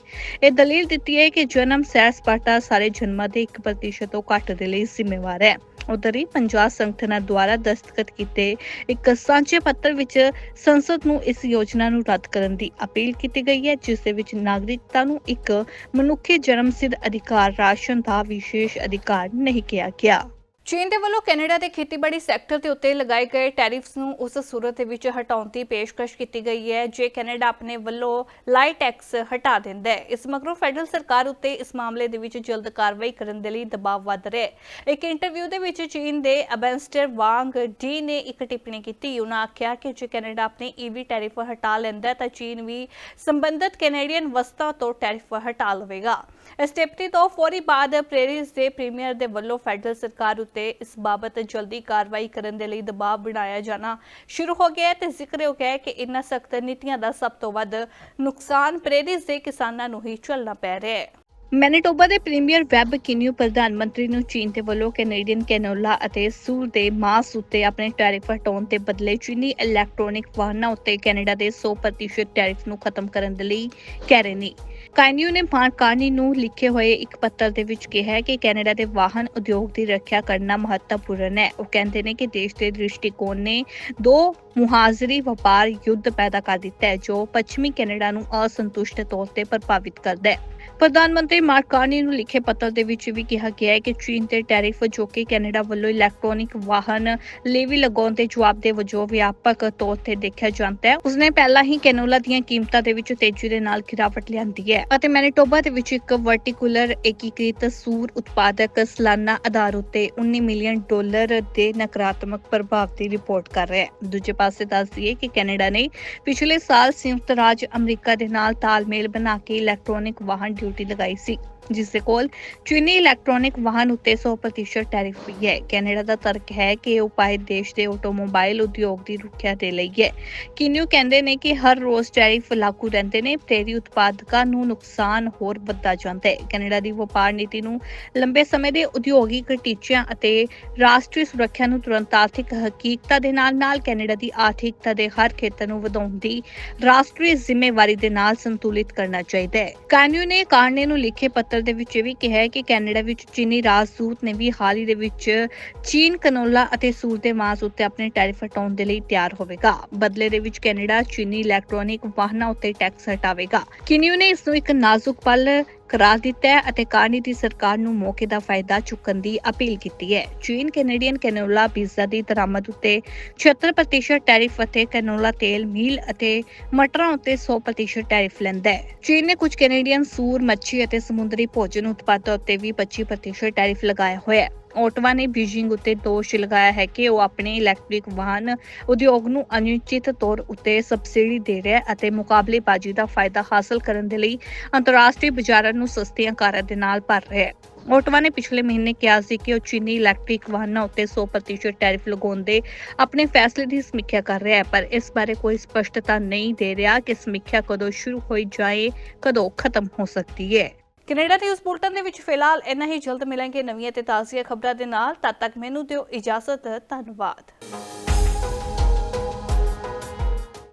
ਇਹ ਦਲੀਲ ਦਿੱਤੀ ਹੈ ਕਿ ਜਨਮ ਸੈਰ ਸਪਾਟਾ ਸਾਰੇ ਜਨਮਾਂ ਦੇ 1% ਤੋਂ ਘੱਟ ਦੇ ਲਈ ਜ਼ਿੰਮੇਵਾਰ ਹੈ ਉਧਰ ਹੀ ਪੰਜਾਬ ਸੰਗਠਨਾਂ ਦੁਆਰਾ ਦਸਤਖਤ ਕੀਤੇ ਇੱਕ ਸਾਂਝੇ ਪੱਤਰ ਵਿੱਚ ਸੰਸਦ ਨੂੰ ਇਸ ਯੋਜਨਾ ਨੂੰ ਰੱਦ ਕਰਨ ਦੀ ਅਪੀਲ ਕੀਤੀ ਗਈ ਹੈ ਜਿਸ ਦੇ ਵਿੱਚ ਨਾਗਰਿਕਤਾ ਨੂੰ ਇੱਕ ਮਨੁੱਖੀ ਜਨਮ ਸਿੱਧ ਅਧਿਕਾਰ ਰਾਸ਼ਨ ਦਾ ਵਿਸ਼ੇਸ਼ ਅਧਿਕਾਰ ਨਹੀਂ ਕਿਹਾ ਗਿਆ ਚੀਨ ਦੇ ਵੱਲੋਂ ਕੈਨੇਡਾ ਦੇ ਖੇਤੀਬਾੜੀ ਸੈਕਟਰ ਦੇ ਉੱਤੇ ਲਗਾਏ ਗਏ ਟੈਰਿਫਸ ਨੂੰ ਉਸ ਸੂਰਤ ਵਿੱਚ ਹਟਾਉਣ ਦੀ ਪੇਸ਼ਕਸ਼ ਕੀਤੀ ਗਈ ਹੈ, ਜੇ ਕੈਨੇਡਾ ਆਪਣੇ ਵੱਲੋਂ ਲਾਈ ਟੈਕਸ ਹਟਾ ਦਿੰਦਾ ਹੈ। ਇਸ ਮਗਰੋਂ ਫੈਡਰਲ ਸਰਕਾਰ ਉੱਤੇ ਇਸ ਮਾਮਲੇ ਦੇ ਵਿੱਚ ਜਲਦ ਕਾਰਵਾਈ ਕਰਨ ਦੇ ਲਈ ਦਬਾਅ ਵੱਧ ਰਿਹਾ ਹੈ। ਇੱਕ ਇੰਟਰਵਿਊ ਦੇ ਵਿੱਚ ਚੀਨ ਦੇ ਅਬੈਂਸਟਰ ਵਾਂਗ ਡੀ ਨੇ ਇੱਕ ਟਿੱਪਣੀ ਕੀਤੀ। ਉਹਨਾਂ ਆਖਿਆ ਕਿ ਜੇ ਕੈਨੇਡਾ ਆਪਣੇ ਈਵੀ ਟੈਰਿਫ ਹਟਾ ਲੈਂਦਾ ਤਾਂ ਚੀਨ ਵੀ ਸੰਬੰਧਿਤ ਕੈਨੇਡੀਅਨ ਵਸਤਾਂ ਤੋਂ ਟੈਰਿਫ ਹਟਾ ਲਵੇਗਾ। ਇਸ ਟਿੱਪਣੀ ਤੋਂ ਫੌਰੀ ਬਾਅਦ ਪ੍ਰੇਰਿਸ ਦੇ ਪ੍ਰੀਮੀਅਰ ਦੇ ਵੱਲੋਂ ਫੈਡਰਲ ਸਰਕਾਰ ਉੱਤੇ ਇਸ ਬਾਬਤ ਜਲਦੀ ਕਾਰਵਾਈ ਕਰਨ ਦੇ ਲਈ ਦਬਾਅ ਬਣਾਇਆ ਜਾਣਾ ਸ਼ੁਰੂ ਹੋ ਗਿਆ ਹੈ ਤੇ ਜ਼ਿਕਰ ਹੋ ਗਿਆ ਹੈ ਕਿ ਇਨ੍ਹਾਂ ਸਖਤ ਨੀਤੀਆਂ ਦਾ ਸਭ ਤੋਂ ਵੱਧ ਨੁਕਸਾਨ ਪ੍ਰੇਰਿਸ ਦੇ ਕਿਸਾਨਾਂ ਨੂੰ ਹੀ ਝੱਲਣਾ ਪੈ ਰਿਹਾ ਹੈ। ਮੈਨੀਟੋਬਾ ਦੇ ਪ੍ਰੀਮੀਅਰ ਵੈਬ ਕਿਨਿਊ ਪ੍ਰਧਾਨ ਮੰਤਰੀ ਨੂੰ ਚੀਨ ਦੇ ਵੱਲੋਂ ਕੈਨੇਡੀਅਨ ਕੈਨੋਲਾ ਅਤੇ ਸੂਰ ਦੇ ਮਾਸ ਉੱਤੇ ਆਪਣੇ ਟੈਰਿਫ ਹਟਾਉਣ ਦੇ ਬਦਲੇ ਚੀਨੀ ਇਲੈਕਟ੍ਰੋਨਿਕ ਵਾਹਨਾਂ ਉੱਤੇ ਕੈਨੇਡਾ ਦੇ 100% ਟੈਰਿਫ ਨੂੰ ਖਤਮ ਕਰਨ ਦੇ ਲਈ ਕਹਿ ਰਹੇ ਨੇ। ਕਾਇਨਿਊ ਨੇ ਮਾਰਕਾਨੀ ਨੂੰ ਲਿਖੇ ਹੋਏ ਇੱਕ ਪੱਤਰ ਦੇ ਵਿੱਚ ਕਿਹਾ ਹੈ ਕਿ ਕੈਨੇਡਾ ਦੇ ਵਾਹਨ ਉਦਯੋਗ ਦੀ ਰੱਖਿਆ ਕਰਨਾ ਮਹੱਤਵਪੂਰਨ ਹੈ। ਉਹ ਕਹਿੰਦੇ ਨੇ ਕਿ ਦੇਸ਼ ਦੇ ਦ੍ਰਿਸ਼ਟੀਕੋਣ ਨੇ ਦੋ ਮੁਹਾਜ਼ਰੀ ਵਪਾਰ ਯੁੱਧ ਪੈਦਾ ਕਰ ਦਿੱਤਾ ਹੈ, ਜੋ ਪੱਛਮੀ ਕੈਨੇਡਾ ਨੂੰ ਅਸੰਤੁਸ਼ਟ ਤੌਰ ਤੇ ਪ੍ਰਭਾਵਿਤ ਕਰਦਾ ਹੈ। ਪ੍ਰਧਾਨ ਮੰਤਰੀ ਮਾਰਕਾਨੀ ਨੂੰ ਲਿਖੇ ਪੱਤਰ ਦੇ ਵਿੱਚ ਵੀ ਕਿਹਾ ਗਿਆ ਹੈ ਕਿ ਚੀਨ ਤੇ ਟੈਰਿਫ ਜੋ ਕਿ ਕੈਨੇਡਾ ਵੱਲੋਂ ਇਲੈਕਟ੍ਰੋਨਿਕ ਵਾਹਨ ਲੇਵੀ ਲਗਾਉਣ ਦੇ ਜਵਾਬ ਦੇ ਵਜੋਂ ਵਿਆਪਕ ਤੌਰ ਤੇ ਦੇਖਿਆ ਜਾਂਦਾ ਹੈ, ਉਸਨੇ ਪਹਿਲਾਂ ਹੀ ਕੈਨੋਲਾ ਦੀਆਂ ਕੀਮਤਾਂ ਦੇ ਵਿੱਚ ਤੇਜ਼ੀ ਦੇ ਨਾਲ ਗਿਰਾਵਟ ਲਿਆਂਦੀ ਹੈ। ਅਤੇ ਮੈਨੀਟੋਬਾ ਦੇ ਵਿੱਚ ਇੱਕ ਵਰਟੀਕੂਲਰ ਏਕੀਕ੍ਰਿਤ ਸੂਰ ਉਤਪਾਦਕ ਸਾਲਾਨਾ ਆਧਾਰ ਉੱਤੇ 19 ਮਿਲੀਅਨ ਡਾਲਰ ਦੇ ਨਕਾਰਾਤਮਕ ਪ੍ਰਭਾਵ ਦੀ ਰਿਪੋਰਟ ਕਰ ਰਿਹਾ ਹੈ। ਦੂਜੇ ਪਾਸੇ ਦੱਸ ਦਈਏ ਕਿ ਕੈਨੇਡਾ ਨੇ ਪਿਛਲੇ ਸਾਲ ਸੰਯੁਕਤ ਰਾਜ ਅਮਰੀਕਾ ਦੇ ਨਾਲ ਤਾਲਮੇਲ ਬਣਾ ਕੇ ਇਲੈਕਟ੍ਰੋਨਿਕ ਵਾਹਨ ਡਿਊਟੀ ਲਗਾਈ ਸੀ। ਜਿਸ ਦੇ ਕੋਲ ਚੀਨੀ ਇਲੈਕਟ੍ਰੋਨਿਕ ਵਾਹਨ ਉੱਤੇ 100% ਟੈਰਿਫ ਵੀ ਹੈ। ਕੈਨੇਡਾ ਦਾ ਤਰਕ ਹੈ ਕਿ ਇਹ ਉਪਾਅ ਦੇਸ਼ ਦੇ ਆਟੋਮੋਬਾਈਲ ਉਦਯੋਗ ਦੀ ਰੱਖਿਆ ਦੇ ਲਈ ਹੈ। ਕਿਨਿਊ ਕਹਿੰਦੇ ਨੇ ਕਿ ਹਰ ਰੋਜ਼ ਟੈਰਿਫ ਲਾਗੂ ਰਹਿੰਦੇ ਨੇ, ਪ੍ਰੇਰੀ ਉਤਪਾਦਕਾਂ ਨੂੰ ਨੁਕਸਾਨ ਹੋਰ ਵੱਧਦਾ ਜਾਂਦਾ ਹੈ। ਕੈਨੇਡਾ ਦੀ ਵਪਾਰ ਨੀਤੀ ਨੂੰ ਲੰਬੇ ਸਮੇਂ ਦੇ ਉਦਯੋਗਿਕ ਟੀਚਿਆਂ ਅਤੇ ਰਾਸ਼ਟਰੀ ਸੁਰੱਖਿਆ ਨੂੰ ਤੁਰੰਤ ਆਰਥਿਕ ਹਕੀਕਤਾਂ ਦੇ ਨਾਲ-ਨਾਲ ਕੈਨੇਡਾ ਦੀ ਆਰਥਿਕਤਾ ਦੇ ਹਰ ਖੇਤਰ ਨੂੰ ਵਧਾਉਣ ਦੀ ਰਾਸ਼ਟਰੀ ਜ਼ਿੰਮੇਵਾਰੀ ਦੇ ਨਾਲ ਸੰਤੁਲਿਤ ਕਰਨਾ ਚਾਹੀਦਾ ਹੈ। ਕਾਨਿਊ ਨੇ ਕਾਰਨੇ ਨੂੰ ਲਿਖੇ ਪੱਤਰ ਦੇ ਵਿੱਚ ਇਹ ਵੀ ਕਿਹਾ ਹੈ ਕਿ ਕੈਨੇਡਾ ਵਿੱਚ ਚੀਨੀ ਰਾਜਦੂਤ ਨੇ ਵੀ ਹਾਲ ਹੀ ਦੇ ਵਿੱਚ ਚੀਨ ਕਨੋਲਾ ਅਤੇ ਸੂਰ ਦੇ ਮਾਸ ਉੱਤੇ ਆਪਣੇ ਟੈਰਿਫ ਹਟਾਉਣ ਦੇ ਲਈ ਤਿਆਰ ਹੋਵੇਗਾ। ਬਦਲੇ ਦੇ ਵਿੱਚ ਕੈਨੇਡਾ ਚੀਨੀ ਇਲੈਕਟ੍ਰੋਨਿਕ ਵਾਹਨਾਂ ਉੱਤੇ ਟੈਕਸ ਹਟਾਵੇਗਾ। ਕਿਨਿਊ ਨੇ ਇਸ ਨੂੰ ਇੱਕ ਨਾਜ਼ੁਕ ਪਲ ਕਰਾਰ ਦਿੱਤਾ ਹੈ ਅਤੇ ਕਾਰਨੀ ਦੀ ਸਰਕਾਰ ਨੂੰ ਮੌਕੇ ਦਾ ਫਾਇਦਾ ਚੁੱਕਣ ਦੀ ਅਪੀਲ ਕੀਤੀ ਹੈ। ਚੀਨ, ਕੈਨੇਡੀਅਨ ਕੈਨੋਲਾ ਪੀਜ਼ਾ ਦੀ ਦਰਾਮਦ ਉੱਤੇ 76% ਟੈਰਿਫ ਅਤੇ ਕੈਨੋਲਾ ਤੇਲ, ਮੀਲ ਅਤੇ ਮਟਰਾਂ ਉੱਤੇ 100% ਟੈਰਿਫ ਲੈਂਦਾ ਹੈ। ਚੀਨ ਨੇ ਕੁਝ ਕੈਨੇਡੀਅਨ ਸੂਰ, ਮੱਛੀ ਅਤੇ ਸਮੁੰਦਰੀ ਭੋਜਨ ਉਤਪਾਦਾਂ ਉੱਤੇ ਵੀ 25% ਟੈਰਿਫ ਲਗਾਇਆ ਹੋਇਆ ਹੈ। ਓਟਵਾ ਨੇ ਬੀਜਿੰਗ ਉੱਤੇ ਦੋਸ਼ ਲਗਾਇਆ ਹੈ ਕਿ ਉਹ ਆਪਣੇ ਇਲੈਕਟ੍ਰਿਕ ਵਾਹਨ ਉਦਯੋਗ ਨੂੰ ਅਨੁਚਿਤ ਤੌਰ ਉੱਤੇ ਸਬਸਿਡੀ ਦੇ ਰਿਹਾ ਹੈ ਅਤੇ ਮੁਕਾਬਲੇਬਾਜ਼ੀ ਦਾ ਫਾਇਦਾ ਹਾਸਲ ਕਰਨ ਦੇ ਲਈ ਅੰਤਰਰਾਸ਼ਟਰੀ ਬਾਜ਼ਾਰਾਂ ਨੂੰ ਸਸਤੀਆਂ ਕਾਰਾਂ ਦੇ ਨਾਲ ਭਰ ਰਿਹਾ ਹੈ। ਓਟਵਾ ਨੇ ਪਿਛਲੇ ਮਹੀਨੇ ਕਿਹਾ ਸੀ ਕਿ ਉਹ ਚੀਨੀ ਇਲੈਕਟ੍ਰਿਕ ਵਾਹਨਾਂ ਉੱਤੇ 100% ਟੈਰਿਫ ਲਗਾਉਣ ਦੇ ਆਪਣੇ ਫੈਸਲੇ ਦੀ ਸਮੀਖਿਆ ਕਰ ਰਿਹਾ ਹੈ, ਪਰ ਇਸ ਬਾਰੇ ਕੋਈ ਸਪਸ਼ਟਤਾ ਨਹੀਂ ਦੇ ਰਿਹਾ ਕਿ ਸਮੀਖਿਆ ਕਦੋਂ ਸ਼ੁਰੂ ਹੋਈ ਜਾਏ, ਕਦੋਂ ਖਤਮ ਹੋ ਸਕਦੀ ਹੈ। ਕੈਨੇਡਾ ਦੇ ਉਸ ਬੁਲਟਨ ਦੇ ਵਿੱਚ ਫਿਲਹਾਲ ਇੰਨਾ ਹੀ। ਜਲਦ ਮਿਲਾਂਗੇ ਨਵੀਆਂ ਤੇ ਤਾਜ਼ੀਆਂ ਖਬਰਾਂ ਦੇ ਨਾਲ। ਤਦ ਤੱਕ ਮੈਨੂੰ ਦਿਓ ਇਜਾਜ਼ਤ। ਧੰਨਵਾਦ।